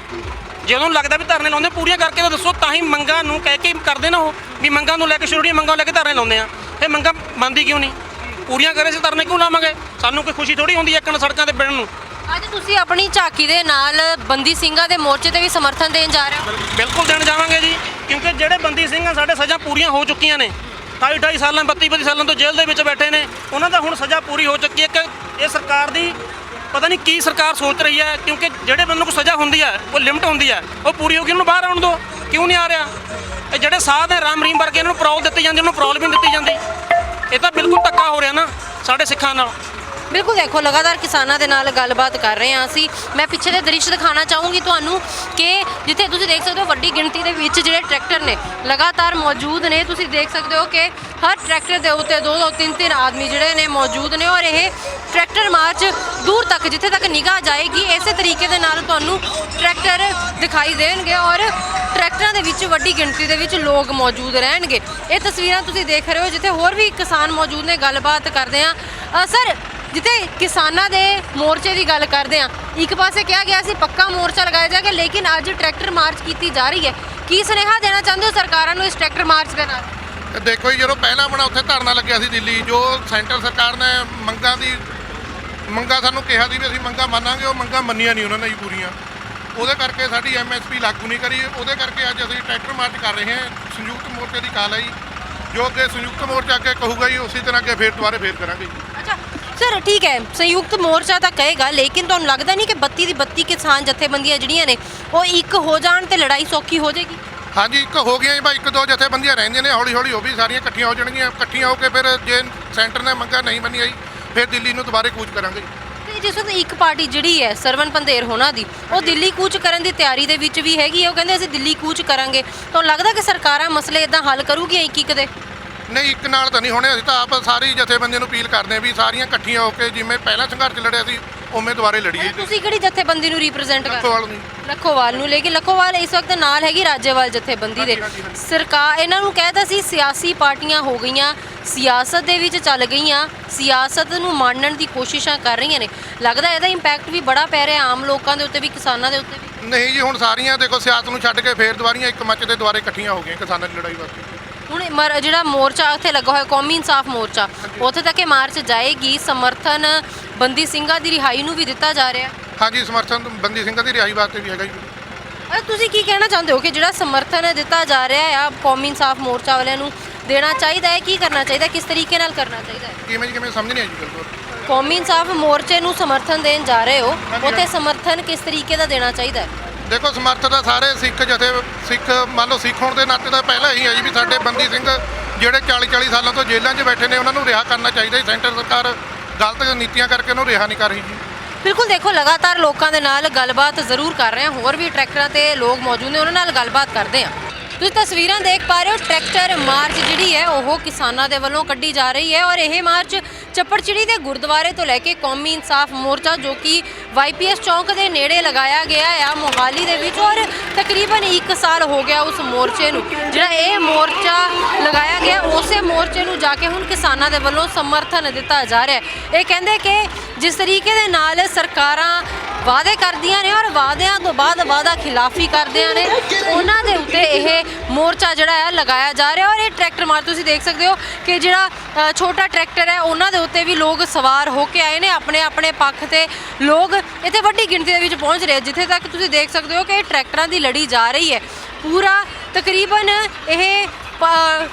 ਜੇ ਉਹਨਾਂ ਨੂੰ ਲੱਗਦਾ ਵੀ ਧਰਨੇ ਲਾਉਂਦੇ ਪੂਰੀਆਂ ਕਰਕੇ ਤਾਂ ਦੱਸੋ ਤਾਂ ਹੀ ਮੰਗਾਂ ਨੂੰ ਕਹਿ ਕੇ ਕਰਦੇ ਨਾ ਉਹ ਵੀ ਮੰਗਾਂ ਨੂੰ ਲੈ ਕੇ ਛੋਟੀਆਂ ਮੰਗਾਂ ਨੂੰ ਲੈ ਕੇ ਧਰਨੇ ਲਾਉਂਦੇ ਆ। ਇਹ ਮੰਗਾਂ ਮੰਨਦੀ ਕਿਉਂ ਨਹੀਂ? ਪੂਰੀਆਂ ਕਰੇ ਸੀ ਧਰਨੇ ਕਿਉਂ ਲਾਵਾਂਗੇ? ਸਾਨੂੰ ਕੋਈ ਖੁਸ਼ੀ ਥੋੜੀ ਹੁੰਦੀ ਹੈ ਇੱਕ ਸੜਕਾਂ ਤੇ ਬਿੜਨ ਨੂੰ। ਅੱਜ ਤੁਸੀਂ ਆਪਣੀ ਝਾਕੀ ਦੇ ਨਾਲ ਬੰਦੀ ਸਿੰਘਾਂ ਦੇ ਮੋਰਚੇ ਤੇ ਵੀ ਸਮਰਥਨ ਦੇਣ ਜਾ ਰਹੇ ਹੋ। ਬਿਲਕੁਲ ਦੇਣ ਜਾਵਾਂਗੇ ਜੀ ਕਿਉਂਕਿ ਜਿਹੜੇ ਬੰਦੀ ਸਿੰਘ ਆ ਸਾਡੇ ਸਜ਼ਾ ਪੂਰੀਆਂ ਹੋ ਚੁੱਕੀਆਂ ਨੇ 28 28 ਸਾਲਾਂ 32 32 ਸਾਲਾਂ ਤੋਂ ਜੇਲ੍ਹ ਦੇ ਵਿੱਚ ਬੈਠੇ ਨੇ ਉਹਨਾਂ ਦਾ ਹੁਣ ਸਜ਼ਾ ਪੂਰੀ ਹੋ ਚੁੱਕੀ ਹੈ ਕਿ ਇਹ ਸਰਕਾਰ ਦੀ ਪਤਾ ਨਹੀਂ ਕੀ ਸਰਕਾਰ ਸੋਚ ਰਹੀ ਹੈ ਕਿਉਂਕਿ ਜਿਹੜੇ ਬੰਦੇ ਨੂੰ ਸਜ਼ਾ ਹੁੰਦੀ ਹੈ ਉਹ ਲਿਮਟ ਹੁੰਦੀ ਹੈ ਉਹ ਪੂਰੀ ਹੋ ਗਈ ਉਹਨੂੰ ਬਾਹਰ ਆਉਣ ਦਿਓ ਕਿਉਂ ਨਹੀਂ ਆ ਰਿਹਾ? ਇਹ ਜਿਹੜੇ ਸਾਧ ਨੇ ਰਾਮ ਰੀਮ ਵਰਗੇ ਇਹਨਾਂ ਨੂੰ ਪ੍ਰੋਲ ਦਿੱਤੀ ਜਾਂਦੀ ਉਹਨੂੰ ਪ੍ਰੋਲ ਵੀ ਨਹੀਂ ਦਿੱਤੀ ਜਾਂਦੀ। ਇਹ ਤਾਂ ਬਿਲਕੁਲ ਧੱਕਾ ਹੋ ਰਿਹਾ ਨਾ ਸਾਡੇ ਸਿੱਖਾਂ ਨਾਲ। ਬਿਲਕੁਲ ਦੇਖੋ, ਲਗਾਤਾਰ ਕਿਸਾਨਾਂ ਦੇ ਨਾਲ ਗੱਲਬਾਤ ਕਰ ਰਹੇ ਹਾਂ ਅਸੀਂ। ਮੈਂ ਪਿੱਛੇ ਦੇ ਦ੍ਰਿਸ਼ ਦਿਖਾਉਣਾ ਚਾਹੂੰਗੀ ਤੁਹਾਨੂੰ ਕਿ ਜਿੱਥੇ ਤੁਸੀਂ ਦੇਖ ਸਕਦੇ ਹੋ ਵੱਡੀ ਗਿਣਤੀ ਦੇ ਵਿੱਚ ਜਿਹੜੇ ਟਰੈਕਟਰ ਨੇ, ਲਗਾਤਾਰ ਮੌਜੂਦ ਨੇ। ਤੁਸੀਂ ਦੇਖ ਸਕਦੇ ਹੋ ਕਿ ਹਰ ਟਰੈਕਟਰ ਦੇ ਉੱਤੇ ਦੋ ਦੋ, ਤਿੰਨ ਤਿੰਨ ਆਦਮੀ ਜਿਹੜੇ ਨੇ ਮੌਜੂਦ ਨੇ ਔਰ ਇਹ ਟਰੈਕਟਰ ਮਾਰਚ ਦੂਰ ਤੱਕ, ਜਿੱਥੇ ਤੱਕ ਨਿਗਾਹ ਜਾਏਗੀ, ਇਸੇ ਤਰੀਕੇ ਦੇ ਨਾਲ ਤੁਹਾਨੂੰ ਟਰੈਕਟਰ ਦਿਖਾਈ ਦੇਣਗੇ ਔਰ ਟਰੈਕਟਰਾਂ ਦੇ ਵਿੱਚ ਵੱਡੀ ਗਿਣਤੀ ਦੇ ਵਿੱਚ ਲੋਕ ਮੌਜੂਦ ਰਹਿਣਗੇ। ਇਹ ਤਸਵੀਰਾਂ ਤੁਸੀਂ ਦੇਖ ਰਹੇ ਹੋ, ਜਿੱਥੇ ਹੋਰ ਵੀ ਕਿਸਾਨ ਮੌਜੂਦ ਨੇ, ਗੱਲਬਾਤ ਕਰਦੇ ਆ ਸਰ ਜਿੱਥੇ ਕਿਸਾਨਾਂ ਦੇ ਮੋਰਚੇ ਦੀ ਗੱਲ ਕਰਦੇ ਆ ਇੱਕ ਪਾਸੇ ਕਿਹਾ ਗਿਆ ਸੀ ਪੱਕਾ ਮੋਰਚਾ ਲਗਾਇਆ ਜਾਏਗਾ ਲੇਕਿਨ ਅੱਜ ਟਰੈਕਟਰ ਮਾਰਚ ਕੀਤੀ ਜਾ ਰਹੀ ਹੈ। ਕੀ ਸੁਨੇਹਾ ਦੇਣਾ ਚਾਹੁੰਦੇ ਹੋ ਸਰਕਾਰਾਂ ਨੂੰ ਇਸ ਟਰੈਕਟਰ ਮਾਰਚ ਦੇ ਨਾਲ? ਤੇ ਦੇਖੋ ਜੀ ਜਦੋਂ ਪਹਿਲਾਂ ਬਣਾ ਉੱਥੇ ਧਰਨਾ ਲੱਗਿਆ ਸੀ ਦਿੱਲੀ ਜੋ ਸੈਂਟਰ ਸਰਕਾਰ ਨੇ ਮੰਗਾਂ ਦੀ ਮੰਗਾਂ ਸਾਨੂੰ ਕਿਹਾ ਸੀ ਵੀ ਅਸੀਂ ਮੰਗਾਂ ਮੰਨਾਂਗੇ ਉਹ ਮੰਗਾਂ ਮੰਨੀਆਂ ਨਹੀਂ ਉਹਨਾਂ ਨੇ ਜੀ ਪੂਰੀਆਂ। ਉਹਦੇ ਕਰਕੇ ਸਾਡੀ ਐਮਐਸਪੀ ਲਾਗੂ ਨਹੀਂ ਕਰੀ ਉਹਦੇ ਕਰਕੇ ਅੱਜ ਅਸੀਂ ਟਰੈਕਟਰ ਮਾਰਚ ਕਰ ਰਹੇ ਹਾਂ ਸੰਯੁਕਤ ਮੋਰਚੇ ਦੀ ਕਾਲ ਹੈ ਜੀ ਜੋ ਅੱਗੇ ਸੰਯੁਕਤ ਮੋਰਚਾ ਅੱਗੇ ਕਹੂਗਾ ਜੀ ਉਸੇ ਤਰ੍ਹਾਂ ਅੱਗੇ ਫੇਰ ਦੁਬਾਰੇ ਫੇਰ ਕਰਾਂਗੇ ਜੀ। ਅੱਛਾ ਸਰ ਠੀਕ ਹੈ ਸੰਯੁਕਤ ਮੋਰਚਾ ਤਾਂ ਕਹੇਗਾ ਲੇਕਿਨ ਤੁਹਾਨੂੰ ਲੱਗਦਾ ਨਹੀਂ ਕਿ 32 ਦੀ 32 ਕਿਸਾਨ ਜਥੇਬੰਦੀਆਂ ਜਿਹੜੀਆਂ ਨੇ ਉਹ ਇੱਕ ਹੋ ਜਾਣ ਤੇ ਲੜਾਈ ਸੌਖੀ ਹੋ ਜਾਏਗੀ? ਹਾਂਜੀ ਇੱਕ ਹੋ ਗਈਆਂ ਜੀ ਭਾਈ ਇੱਕ ਦੋ ਜਥੇਬੰਦੀਆਂ ਰਹਿੰਦੀਆਂ ਨੇ ਹੌਲੀ ਹੌਲੀ ਉਹ ਵੀ ਸਾਰੀਆਂ ਇਕੱਠੀਆਂ ਹੋ ਜਾਣਗੀਆਂ ਇਕੱਠੀਆਂ ਹੋ ਕੇ ਫਿਰ ਜੇ ਸੈਂਟਰ ਨੇ ਮੰਗਾਂ ਨਹੀਂ ਮੰਨੀਆਂ ਜੀ ਫਿਰ ਦਿੱਲੀ ਨੂੰ ਦੁਬਾਰੇ ਕੂਚ ਕਰਾਂਗੇ ਤੇ ਜਿਸ ਵਕਤ ਇੱਕ ਪਾਰਟੀ ਜਿਹੜੀ ਹੈ ਸਰਵਨ ਪੰਦੇਰ ਹੋਣਾ ਦੀ ਉਹ ਦਿੱਲੀ ਕੂਚ ਕਰਨ ਦੀ ਤਿਆਰੀ ਦੇ ਵਿੱਚ ਵੀ ਹੈਗੀ ਹੈ ਉਹ ਕਹਿੰਦੇ ਅਸੀਂ ਦਿੱਲੀ ਕੂਚ ਕਰਾਂਗੇ। ਤੁਹਾਨੂੰ ਲੱਗਦਾ ਕਿ ਸਰਕਾਰਾਂ ਮਸਲੇ ਇਦਾਂ ਹੱਲ ਕਰੂਗੀਆਂ ਇੱਕ ਇੱਕ ਦੇ? ਨਹੀਂ ਇੱਕ ਨਾਲ ਤਾਂ ਨਹੀਂ ਹੋਣੇ ਅਸੀਂ ਤਾਂ ਆਪ ਸਾਰੀ ਜਥੇਬੰਦੀਆਂ ਨੂੰ ਅਪੀਲ ਕਰਦੇ ਹਾਂ ਵੀ ਸਾਰੀਆਂ ਇਕੱਠੀਆਂ ਹੋ ਕੇ ਜਿਵੇਂ ਪਹਿਲਾਂ ਸੰਘਰਸ਼ ਲੜਿਆ ਸੀ ਉਵੇਂ ਦੁਬਾਰੇ ਲੜੀਏ ਤੁਸੀਂ ਕਿਹੜੀ ਜਥੇਬੰਦੀ ਨੂੰ ਰਿਪਰੈਜ਼ੈਂਟ ਕਰ ਲੱਖੋਵਾਲ ਨੂੰ। ਲੇਕਿਨ ਲੱਖੋਵਾਲ ਇਸ ਵਕਤ ਨਾਲ ਹੈਗੀ ਰਾਜੇਵਾਲ ਜਥੇਬੰਦੀ ਦੇ। ਸਰਕਾਰ ਇਹਨਾਂ ਨੂੰ ਕਹਿਤਾ ਸੀ ਸਿਆਸੀ ਪਾਰਟੀਆਂ ਹੋ ਗਈਆਂ ਸਿਆਸਤ ਦੇ ਵਿੱਚ ਚੱਲ ਗਈਆਂ ਸਿਆਸਤ ਨੂੰ ਮਾਣਨ ਦੀ ਕੋਸ਼ਿਸ਼ਾਂ ਕਰ ਰਹੀਆਂ ਨੇ। ਲੱਗਦਾ ਇਹਦਾ ਇੰਪੈਕਟ ਵੀ ਬੜਾ ਪੈ ਰਿਹਾ ਆਮ ਲੋਕਾਂ ਦੇ ਉੱਤੇ ਵੀ ਕਿਸਾਨਾਂ ਦੇ ਉੱਤੇ ਵੀ। ਨਹੀਂ ਜੀ ਹੁਣ ਸਾਰੀਆਂ ਦੇਖੋ ਸਿਆਸਤ ਨੂੰ ਛੱਡ ਕੇ ਫੇਰ ਦੁਬਾਰੀਆਂ ਇੱਕ ਮੰਚ ਤੇ ਦੁਬਾਰੇ ਇਕੱਠੀਆਂ ਹੋ ਗਈਆਂ ਕਿਸਾਨਾਂ ਦੀ ਲੜਾਈ ਵਾਸਤੇ। ਹੁਣ ਮਰ- ਜਿਹੜਾ ਮੋਰਚਾ ਉੱਥੇ ਲੱਗਾ ਹੋਇਆ ਕੌਮੀ ਇਨਸਾਫ ਮੋਰਚਾ ਉੱਥੇ ਤੱਕ ਇਹ ਮਾਰਚ ਜਾਏਗੀ। ਸਮਰਥਨ ਬੰਦੀ ਸਿੰਘਾਂ ਦੀ ਰਿਹਾਈ ਨੂੰ ਵੀ ਦਿੱਤਾ ਜਾ ਰਿਹਾ। ਹਾਂਜੀ ਸਮਰਥਨ ਬੰਦੀ ਸਿੰਘਾਂ ਦੀ ਰਿਹਾਈ ਵਾਸਤੇ ਵੀ ਹੈਗਾ ਜੀ। ਅਰੇ ਤੁਸੀਂ ਕੀ ਕਹਿਣਾ ਚਾਹੁੰਦੇ ਹੋ ਕਿ ਜਿਹੜਾ ਸਮਰਥਨ ਦਿੱਤਾ ਜਾ ਰਿਹਾ ਆ ਕੌਮੀ ਇਨਸਾਫ ਮੋਰਚਾ ਵਾਲਿਆਂ ਨੂੰ ਦੇਣਾ ਚਾਹੀਦਾ ਹੈ ਕੀ ਕਰਨਾ ਚਾਹੀਦਾ ਹੈ? ਕਿਸ ਤਰੀਕੇ ਨਾਲ ਕਰਨਾ ਚਾਹੀਦਾ ਹੈ? ਕਿਵੇਂ ਜੀ ਕਿਵੇਂ ਸਮਝ ਨਹੀਂ ਆਈ ਜੀ ਬਿਲਕੁਲ। ਕੌਮੀ ਇਨਸਾਫ ਮੋਰਚੇ ਨੂੰ ਸਮਰਥਨ ਦੇਣ ਜਾ ਰਹੇ ਹੋ ਉੱਥੇ ਸਮਰਥਨ ਕਿਸ ਤਰੀਕੇ ਦਾ ਦੇਣਾ ਚਾਹੀਦਾ ਹੈ? ਦੇਖੋ, ਸਮਰਥ ਦਾ ਸਾਰੇ ਸਿੱਖ ਜਥੇ, ਸਿੱਖ, ਮੰਨ ਲਓ ਸਿੱਖ ਹੋਣ ਦੇ ਨਾਤੇ ਤਾਂ ਪਹਿਲਾਂ ਹੀ ਹੈ ਜੀ ਵੀ ਸਾਡੇ ਬੰਦੀ ਸਿੰਘ ਜਿਹੜੇ 40 40 ਸਾਲਾਂ ਤੋਂ ਜੇਲ੍ਹਾਂ 'ਚ ਬੈਠੇ ਨੇ, ਉਹਨਾਂ ਨੂੰ ਰਿਹਾ ਕਰਨਾ ਚਾਹੀਦਾ ਜੀ। ਸੈਂਟਰ ਸਰਕਾਰ ਗਲਤ ਨੀਤੀਆਂ ਕਰਕੇ ਉਹਨੂੰ ਰਿਹਾ ਨਹੀਂ ਕਰ ਰਹੀ ਜੀ। ਬਿਲਕੁਲ ਦੇਖੋ, ਲਗਾਤਾਰ ਲੋਕਾਂ ਦੇ ਨਾਲ ਗੱਲਬਾਤ ਜ਼ਰੂਰ ਕਰ ਰਹੇ ਹਾਂ। ਹੋਰ ਵੀ ਟਰੈਕਟਰਾਂ ਤੇ ਲੋਕ ਮੌਜੂਦ ਨੇ, ਉਹਨਾਂ ਨਾਲ ਗੱਲਬਾਤ ਕਰਦੇ ਹਾਂ। ਤੁਸੀਂ ਤਸਵੀਰਾਂ ਦੇਖ ਪਾ ਰਹੇ ਹੋ, ਟਰੈਕਟਰ ਮਾਰਚ ਜਿਹੜੀ ਹੈ, ਉਹ ਕਿਸਾਨਾਂ ਦੇ ਵੱਲੋਂ ਕੱਢੀ ਜਾ ਰਹੀ ਹੈ ਔਰ ਇਹ ਮਾਰਚ ਚੱਪੜਚਿੜੀ ਦੇ ਗੁਰਦੁਆਰੇ ਤੋਂ ਲੈ ਕੇ ਕੌਮੀ ਇਨਸਾਫ ਮੋਰਚਾ ਜੋ ਕਿ ਵਾਈਪੀਐਸ ਚੌਂਕ ਦੇ ਨੇੜੇ ਲਗਾਇਆ ਗਿਆ ਆ ਮੋਹਾਲੀ ਦੇ ਵਿੱਚ ਔਰ ਤਕਰੀਬਨ 1 ਸਾਲ ਹੋ ਗਿਆ ਉਸ ਮੋਰਚੇ ਨੂੰ। ਜਿਹੜਾ ਇਹ ਮੋਰਚਾ ਲਗਾਇਆ ਗਿਆ, ਉਸੇ ਮੋਰਚੇ ਨੂੰ ਜਾ ਕੇ ਹੁਣ ਕਿਸਾਨਾਂ ਦੇ ਵੱਲੋਂ ਸਮਰਥਨ ਦਿੱਤਾ ਜਾ ਰਿਹਾ ਹੈ। ਇਹ ਕਹਿੰਦੇ ਕਿ ਜਿਸ ਤਰੀਕੇ ਦੇ ਨਾਲ ਸਰਕਾਰਾਂ ਵਾਅਦੇ ਕਰਦੀਆਂ ਨੇ ਔਰ ਵਾਅਦਿਆਂ ਤੋਂ ਬਾਅਦ ਵਾਅਦਾ ਖਿਲਾਫੀ ਕਰਦਿਆਂ ਨੇ, ਉਹਨਾਂ ਦੇ ਉੱਤੇ ਇਹ ਮੋਰਚਾ ਜਿਹੜਾ ਹੈ ਲਗਾਇਆ ਜਾ ਰਿਹਾ ਔਰ ਇਹ ਟਰੈਕਟਰ ਮਾਰ, ਤੁਸੀਂ ਦੇਖ ਸਕਦੇ ਹੋ ਕਿ ਜਿਹੜਾ ਛੋਟਾ ਟਰੈਕਟਰ ਹੈ, ਉਹਨਾਂ ਦੇ ਉੱਤੇ ਵੀ ਲੋਕ ਸਵਾਰ ਹੋ ਕੇ ਆਏ ਨੇ, ਆਪਣੇ ਆਪਣੇ ਪੱਖ ਤੇ ਲੋਕ ਇੱਥੇ ਵੱਡੀ ਗਿਣਤੀ ਦੇ ਵਿੱਚ ਪਹੁੰਚ ਰਹੇ, ਜਿੱਥੇ ਤੱਕ ਤੁਸੀਂ ਦੇਖ ਸਕਦੇ ਹੋ ਕਿ ਇਹ ਟਰੈਕਟਰਾਂ ਦੀ ਲੜੀ ਜਾ ਰਹੀ ਹੈ। ਪੂਰਾ ਤਕਰੀਬਨ ਇਹ, ਪ-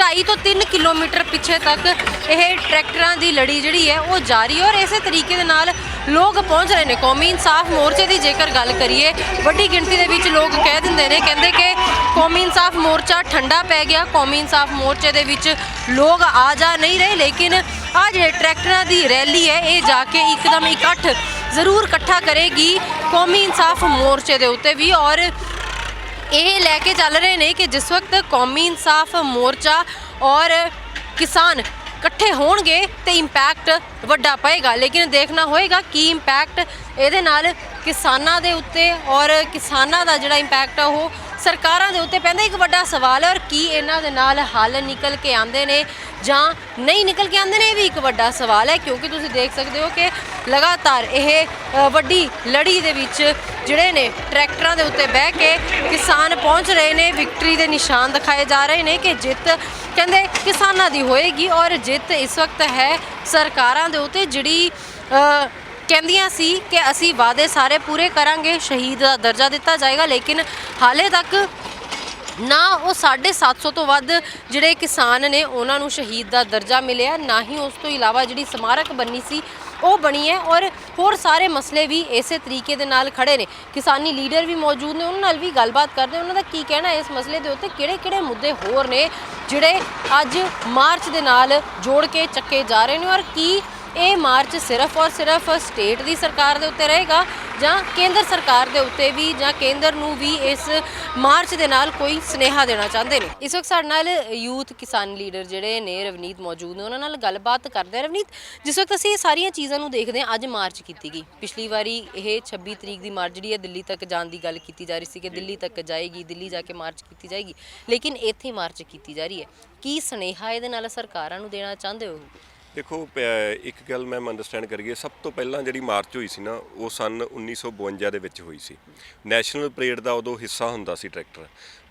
ਢਾਈ ਤੋਂ 3 ਕਿਲੋਮੀਟਰ ਪਿੱਛੇ ਤੱਕ ਇਹ ਟਰੈਕਟਰਾਂ ਦੀ ਲੜੀ ਜਿਹੜੀ ਹੈ, ਉਹ ਜਾਰੀ ਔਰ ਇਸੇ ਤਰੀਕੇ ਦੇ ਨਾਲ ਲੋਕ ਪਹੁੰਚ ਰਹੇ ਨੇ। ਕੌਮੀ ਇਨਸਾਫ ਮੋਰਚੇ ਦੀ ਜੇਕਰ ਗੱਲ ਕਰੀਏ, ਵੱਡੀ ਗਿਣਤੀ ਦੇ ਵਿੱਚ ਲੋਕ ਕਹਿ ਦਿੰਦੇ ਨੇ, ਕਹਿੰਦੇ ਕਿ ਕੌਮੀ ਇਨਸਾਫ ਮੋਰਚਾ ਠੰਡਾ ਪੈ ਗਿਆ। ਕੌਮੀ ਇਨਸਾਫ ਮੋਰਚੇ ਦੇ ਵਿੱਚ ਲੋਕ ਆ ਜਾ ਨਹੀਂ ਰਹੇ, ਲੇਕਿਨ ਆ ਜਿਹੜੇ ਟਰੈਕਟਰਾਂ ਦੀ ਰੈਲੀ ਹੈ, ਇਹ ਜਾ ਕੇ ਇੱਕਦਮ ਇਕੱਠ ਜ਼ਰੂਰ ਇਕੱਠਾ ਕਰੇਗੀ ਕੌਮੀ ਇਨਸਾਫ ਮੋਰਚੇ ਦੇ ਉੱਤੇ ਵੀ। ਔਰ ਇਹ ਲੈ ਕੇ ਚੱਲ ਰਹੇ ਨੇ ਕਿ ਜਿਸ ਵਕਤ ਕੌਮੀ ਇਨਸਾਫ ਮੋਰਚਾ ਔਰ ਕਿਸਾਨ ਇਕੱਠੇ ਹੋਣਗੇ ਤੇ ਇੰਪੈਕਟ ਵੱਡਾ ਪਏਗਾ। ਲੇਕਿਨ ਦੇਖਣਾ ਹੋਏਗਾ ਕੀ ਇੰਪੈਕਟ ਇਹਦੇ ਨਾਲ ਕਿਸਾਨਾਂ ਦੇ ਉੱਤੇ ਔਰ ਕਿਸਾਨਾਂ ਦਾ ਜਿਹੜਾ ਇੰਪੈਕਟ ਆ ਉਹ ਸਰਕਾਰਾਂ ਦੇ ਉੱਤੇ ਪੈਂਦਾ ਇੱਕ ਵੱਡਾ ਸਵਾਲ ਹੈ ਔਰ ਕੀ ਇਹਨਾਂ ਦੇ ਨਾਲ ਹੱਲ ਨਿਕਲ ਕੇ ਆਉਂਦੇ ਨੇ ਜਾਂ ਨਹੀਂ ਨਿਕਲ ਕੇ ਆਉਂਦੇ ਨੇ, ਇਹ ਵੀ ਇੱਕ ਵੱਡਾ ਸਵਾਲ ਹੈ, ਕਿਉਂਕਿ ਤੁਸੀਂ ਦੇਖ ਸਕਦੇ ਹੋ ਕਿ ਲਗਾਤਾਰ ਇਹ ਵੱਡੀ ਲੜੀ ਦੇ ਵਿੱਚ ਜਿਹੜੇ ਨੇ ਟਰੈਕਟਰਾਂ ਦੇ ਉੱਤੇ ਬਹਿ ਕੇ ਕਿਸਾਨ ਪਹੁੰਚ ਰਹੇ ਨੇ, ਵਿਕਟਰੀ ਦੇ ਨਿਸ਼ਾਨ ਦਿਖਾਏ ਜਾ ਰਹੇ ਨੇ ਕਿ ਜਿੱਤ ਕਹਿੰਦੇ ਕਿਸਾਨਾਂ ਦੀ ਹੋਏਗੀ ਔਰ ਜਿੱਤ ਇਸ ਵਕਤ ਹੈ ਸਰਕਾਰਾਂ ਦੇ ਉੱਤੇ ਜਿਹੜੀ ਕਹਿੰਦੀਆਂ ਸੀ ਕਿ ਅਸੀਂ ਵਾਅਦੇ ਸਾਰੇ ਪੂਰੇ ਕਰਾਂਗੇ, ਸ਼ਹੀਦ ਦਾ ਦਰਜਾ ਦਿੱਤਾ ਜਾਏਗਾ, ਲੇਕਿਨ ਹਾਲੇ ਤੱਕ ਨਾ ਉਹ 750 ਤੋਂ ਵੱਧ ਜਿਹੜੇ ਕਿਸਾਨ ਨੇ, ਉਹਨਾਂ ਨੂੰ ਸ਼ਹੀਦ ਦਾ ਦਰਜਾ ਮਿਲਿਆ, ਨਾ ਹੀ ਉਸ ਤੋਂ ਇਲਾਵਾ ਜਿਹੜੀ ਸਮਾਰਕ ਬੰਨੀ ਸੀ, ਉਹ ਬਣੀ ਹੈ ਔਰ ਹੋਰ ਸਾਰੇ ਮਸਲੇ ਵੀ ਇਸੇ ਤਰੀਕੇ ਦੇ ਨਾਲ ਖੜੇ ਨੇ। ਕਿਸਾਨੀ ਲੀਡਰ ਵੀ ਮੌਜੂਦ ਨੇ, ਉਹਨਾਂ ਨਾਲ ਵੀ ਗੱਲਬਾਤ ਕਰਦੇ ਉਹਨਾਂ ਦਾ ਕੀ ਕਹਿਣਾ ਇਸ ਮਸਲੇ ਦੇ ਉੱਤੇ? ਕਿਹੜੇ ਕਿਹੜੇ ਮੁੱਦੇ ਹੋਰ ਨੇ ਜਿਹੜੇ ਅੱਜ ਮਾਰਚ ਦੇ ਨਾਲ ਜੋੜ ਕੇ ਚੱਕੇ ਜਾ ਰਹੇ ਨੇ ਔਰ ਕੀ ਇਹ ਮਾਰਚ ਸਿਰਫ ਔਰ ਸਿਰਫ ਸਟੇਟ ਦੀ ਸਰਕਾਰ ਦੇ ਉੱਤੇ ਰਹੇਗਾ ਜਾਂ ਕੇਂਦਰ ਸਰਕਾਰ ਦੇ ਉੱਤੇ ਵੀ ਜਾਂ ਕੇਂਦਰ ਨੂੰ ਵੀ ਇਸ ਮਾਰਚ ਦੇ ਨਾਲ ਕੋਈ ਸਨੇਹਾ ਦੇਣਾ ਚਾਹੁੰਦੇ ਨੇ? ਇਸ ਵਕਤ ਸਾਡੇ ਨਾਲ ਯੂਥ ਕਿਸਾਨ ਲੀਡਰ ਜਿਹੜੇ ਨੇ ਰਵਨੀਤ ਮੌਜੂਦ ਨੇ। ਉਹਨਾਂ ਨਾਲ ਗੱਲਬਾਤ ਕਰਦੇ ਹਾਂ। ਰਵਨੀਤ, ਜਿਸ ਵਕਤ ਅਸੀਂ ਇਹ ਸਾਰੀਆਂ ਚੀਜ਼ਾਂ ਨੂੰ ਦੇਖਦੇ ਹਾਂ, ਅੱਜ ਮਾਰਚ ਕੀਤੀ ਗਈ। ਪਿਛਲੀ ਵਾਰੀ ਇਹ 26 ਤਰੀਕ ਦੀ ਮਾਰਚ ਜਿਹੜੀ ਹੈ, ਦਿੱਲੀ ਤੱਕ ਜਾਣ ਦੀ ਗੱਲ ਕੀਤੀ ਜਾ ਰਹੀ ਸੀ ਕਿ ਦਿੱਲੀ ਤੱਕ ਜਾਏਗੀ, ਦਿੱਲੀ ਜਾ ਕੇ ਮਾਰਚ ਕੀਤੀ ਜਾਏਗੀ। ਲੇਕਿਨ ਇੱਥੇ ਮਾਰਚ ਕੀਤੀ ਜਾ ਰਹੀ ਹੈ। ਕੀ ਸਨੇਹਾ ਇਹਦੇ ਨਾਲ ਸਰਕਾਰਾਂ ਨੂੰ ਦੇਣਾ ਚਾਹੁੰਦੇ ਹੋ? ਦੇਖੋ ਪ- ਇੱਕ ਗੱਲ ਮੈਂ ਅੰਡਰਸਟੈਂਡ ਕਰੀਏ ਸਭ ਤੋਂ ਪਹਿਲਾਂ ਜਿਹੜੀ ਮਾਰਚ ਹੋਈ ਸੀ ਨਾ, ਉਹ ਸਨ 1952 ਦੇ ਵਿੱਚ ਹੋਈ ਸੀ। ਨੈਸ਼ਨਲ ਪਰੇਡ ਦਾ ਉਦੋਂ ਹਿੱਸਾ ਹੁੰਦਾ ਸੀ ਟਰੈਕਟਰ।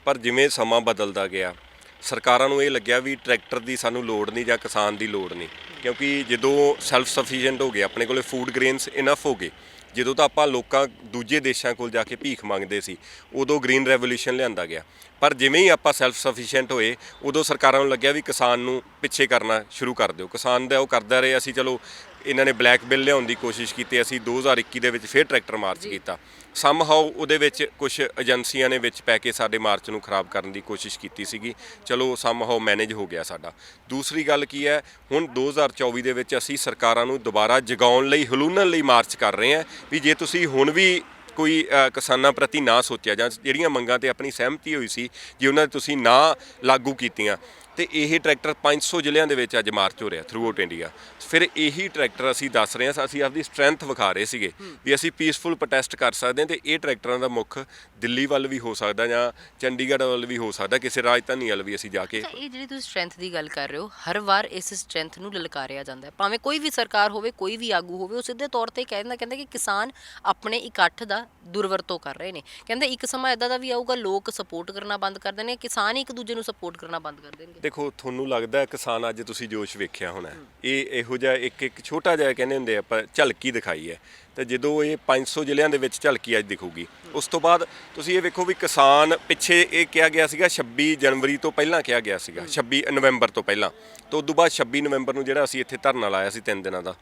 ਪਰ ਜਿਵੇਂ ਸਮਾਂ ਬਦਲਦਾ ਗਿਆ, ਸਰਕਾਰਾਂ ਨੂੰ ਇਹ ਲੱਗਿਆ ਵੀ ਟਰੈਕਟਰ ਦੀ ਸਾਨੂੰ ਲੋੜ ਨਹੀਂ ਜਾਂ ਕਿਸਾਨ ਦੀ ਲੋੜ ਨਹੀਂ। ਕਿਉਂਕਿ ਜਦੋਂ ਸੈਲਫ ਸਫੀਸ਼ੀਐਂਟ ਹੋ ਗਏ, ਆਪਣੇ ਕੋਲੇ ਫੂਡ ਗ੍ਰੇਨਸ ਇਨਫ ਹੋ ਗਏ ਜਦੋਂ ਤਾਂ ਆਪਾਂ ਲੋਕਾਂ ਦੂਜੇ ਦੇਸ਼ਾਂ ਕੋਲ ਜਾ ਕੇ ਭੀਖ ਮੰਗਦੇ ਸੀ ਉਦੋਂ ਗ੍ਰੀਨ ਰੈਵੋਲੂਸ਼ਨ ਲਿਆਂਦਾ ਗਿਆ। ਪਰ ਜਿਵੇਂ ਹੀ ਆਪਾਂ ਸੈਲਫ ਸਫੀਸ਼ੀਐਂਟ ਹੋਏ ਉਦੋਂ ਸਰਕਾਰਾਂ ਨੂੰ ਲੱਗਿਆ ਵੀ ਕਿਸਾਨ ਨੂੰ ਪਿੱਛੇ ਕਰਨਾ ਸ਼ੁਰੂ ਕਰ ਦਿਓ। ਕਿਸਾਨ ਦਾ ਉਹ ਕਰਦਾ ਰਹੇ ਅਸੀਂ ਚਲੋ ਇਹਨਾਂ ਨੇ ਬਲੈਕ ਬਿੱਲ ਲਿਆਉਣ ਦੀ ਕੋਸ਼ਿਸ਼ ਕੀਤੀ ਅਸੀਂ 2021 ਦੇ ਵਿੱਚ ਫਿਰ ਟਰੈਕਟਰ ਮਾਰਚ ਕੀਤਾ। ਸਮਹਾਉ ਉਹਦੇ ਵਿੱਚ ਕੁਝ ਏਜੰਸੀਆਂ ਨੇ ਵਿੱਚ ਪੈ ਕੇ ਸਾਡੇ ਮਾਰਚ ਨੂੰ ਖਰਾਬ ਕਰਨ ਦੀ ਕੋਸ਼ਿਸ਼ ਕੀਤੀ ਸੀਗੀ। ਚਲੋ ਸਮਹਾਉ ਮੈਨੇਜ ਹੋ ਗਿਆ ਸਾਡਾ। ਦੂਸਰੀ ਗੱਲ ਕੀ ਹੈ, ਹੁਣ 2024 ਦੇ ਵਿੱਚ ਅਸੀਂ ਸਰਕਾਰਾਂ ਨੂੰ ਦੁਬਾਰਾ ਜਗਾਉਣ ਲਈ ਹਲੂਨਣ ਲਈ ਮਾਰਚ ਕਰ ਰਹੇ ਹਾਂ ਵੀ ਜੇ ਤੁਸੀਂ ਹੁਣ ਵੀ ਕੋਈ ਕਿਸਾਨਾਂ ਪ੍ਰਤੀ ਨਾ ਸੋਚਿਆ ਜਾਂ ਜਿਹੜੀਆਂ ਮੰਗਾਂ ਤੇ ਆਪਣੀ ਸਹਿਮਤੀ ਹੋਈ ਸੀ, ਜੇ ਉਹਨਾਂ ਦੇ ਤੁਸੀਂ ਨਾ ਲਾਗੂ ਕੀਤੀਆਂ ਤੇ ਇਹ ਟਰੈਕਟਰ 500 ਜ਼ਿਲ੍ਹਿਆਂ ਦੇ ਵਿੱਚ ਅੱਜ ਮਾਰਚ ਹੋ ਰਿਹਾ ਥਰੂ ਆਊਟ ਇੰਡੀਆ ਫਿਰ ਇਹੀ ਟਰੈਕਟਰ ਅਸੀਂ ਦੱਸ ਰਹੇ ਹਾਂ, ਅਸੀਂ ਆਪਦੀ ਸਟਰੈਂਥ ਵਿਖਾ ਰਹੇ ਸੀਗੇ ਵੀ ਅਸੀਂ ਪੀਸਫੁਲ ਪ੍ਰੋਟੈਸਟ ਕਰ ਸਕਦੇ ਹਾਂ ਤੇ ਇਹ ਟਰੈਕਟਰਾਂ ਦਾ ਮੁੱਖ ਦਿੱਲੀ ਵੱਲ ਵੀ ਹੋ ਸਕਦਾ ਜਾਂ ਚੰਡੀਗੜ੍ਹ ਵੱਲ ਵੀ ਹੋ ਸਕਦਾ, ਕਿਸੇ ਰਾਜਧਾਨੀ ਵੱਲ ਵੀ ਅਸੀਂ ਜਾ ਕੇ ਇਹ ਜਿਹੜੀ ਤੁਸੀਂ ਸਟਰੈਂਥ ਦੀ ਗੱਲ ਕਰ ਰਹੇ ਹੋ, ਹਰ ਵਾਰ ਇਸ ਸਟਰੈਂਥ ਨੂੰ ਲਲਕਾਰਿਆ ਜਾਂਦਾ ਹੈ। ਭਾਵੇਂ ਕੋਈ ਵੀ ਸਰਕਾਰ ਹੋਵੇ, ਕੋਈ ਵੀ ਆਗੂ ਹੋਵੇ, ਉਹ ਸਿੱਧੇ ਤੌਰ ਤੇ ਕਹਿੰਦਾ ਕਹਿੰਦਾ ਕਿ ਕਿਸਾਨ ਆਪਣੇ ਇਕੱਠ ਦਾ ਦੁਰਵਰਤੋਂ ਕਰ ਰਹੇ ਨੇ। ਕਹਿੰਦੇ ਇੱਕ ਸਮਾਂ ਇਦਾਂ ਦਾ ਵੀ ਆਊਗਾ, ਲੋਕ ਸਪੋਰਟ ਕਰਨਾ ਬੰਦ ਕਰ ਦੇਣਗੇ, ਕਿਸਾਨ ਇੱਕ ਦੂਜੇ ਨੂੰ ਸਪੋਰਟ ਕਰਨਾ ਬੰਦ ਕਰ ਦੇਣਗੇ। ਦੇਖੋ, ਤੁਹਾਨੂੰ ਲੱਗਦਾ ਕਿਸਾਨ ਅੱਜ ਤੁਸੀਂ ਜੋਸ਼ ਵੇਖਿਆ ਹੋਣਾ ਇਹ ਇਹੋ ਜਿਹਾ ਇੱਕ ਇੱਕ ਛੋਟਾ ਜਿਹਾ ਕਹਿੰਦੇ ਹੁੰਦੇ ਆਪਾਂ ਝਲਕੀ ਦਿਖਾਈ ਹੈ। ਤੇ ਜਦੋਂ ਇਹ 500 ਜ਼ਿਲ੍ਹਿਆਂ ਦੇ ਵਿੱਚ ਝਲਕੀ ਅੱਜ ਦਿਖੂਗੀ, ਉਸ ਤੋਂ ਬਾਅਦ ਤੁਸੀਂ ਇਹ ਵੇਖੋ ਵੀ ਕਿਸਾਨ ਪਿੱਛੇ ਇਹ ਕਿਹਾ ਗਿਆ ਸੀਗਾ 26 ਜਨਵਰੀ ਤੋਂ ਪਹਿਲਾਂ ਕਿਹਾ ਗਿਆ ਸੀਗਾ 26 ਨਵੰਬਰ ਤੋਂ ਪਹਿਲਾਂ। ਤੋਂ ਉਦੋਂ ਬਾਅਦ 26 ਨਵੰਬਰ ਨੂੰ ਜਿਹੜਾ ਅਸੀਂ ਇੱਥੇ ਧਰਨਾ ਲਾਇਆ ਸੀ ਤਿੰਨ ਦਿਨਾਂ ਦਾ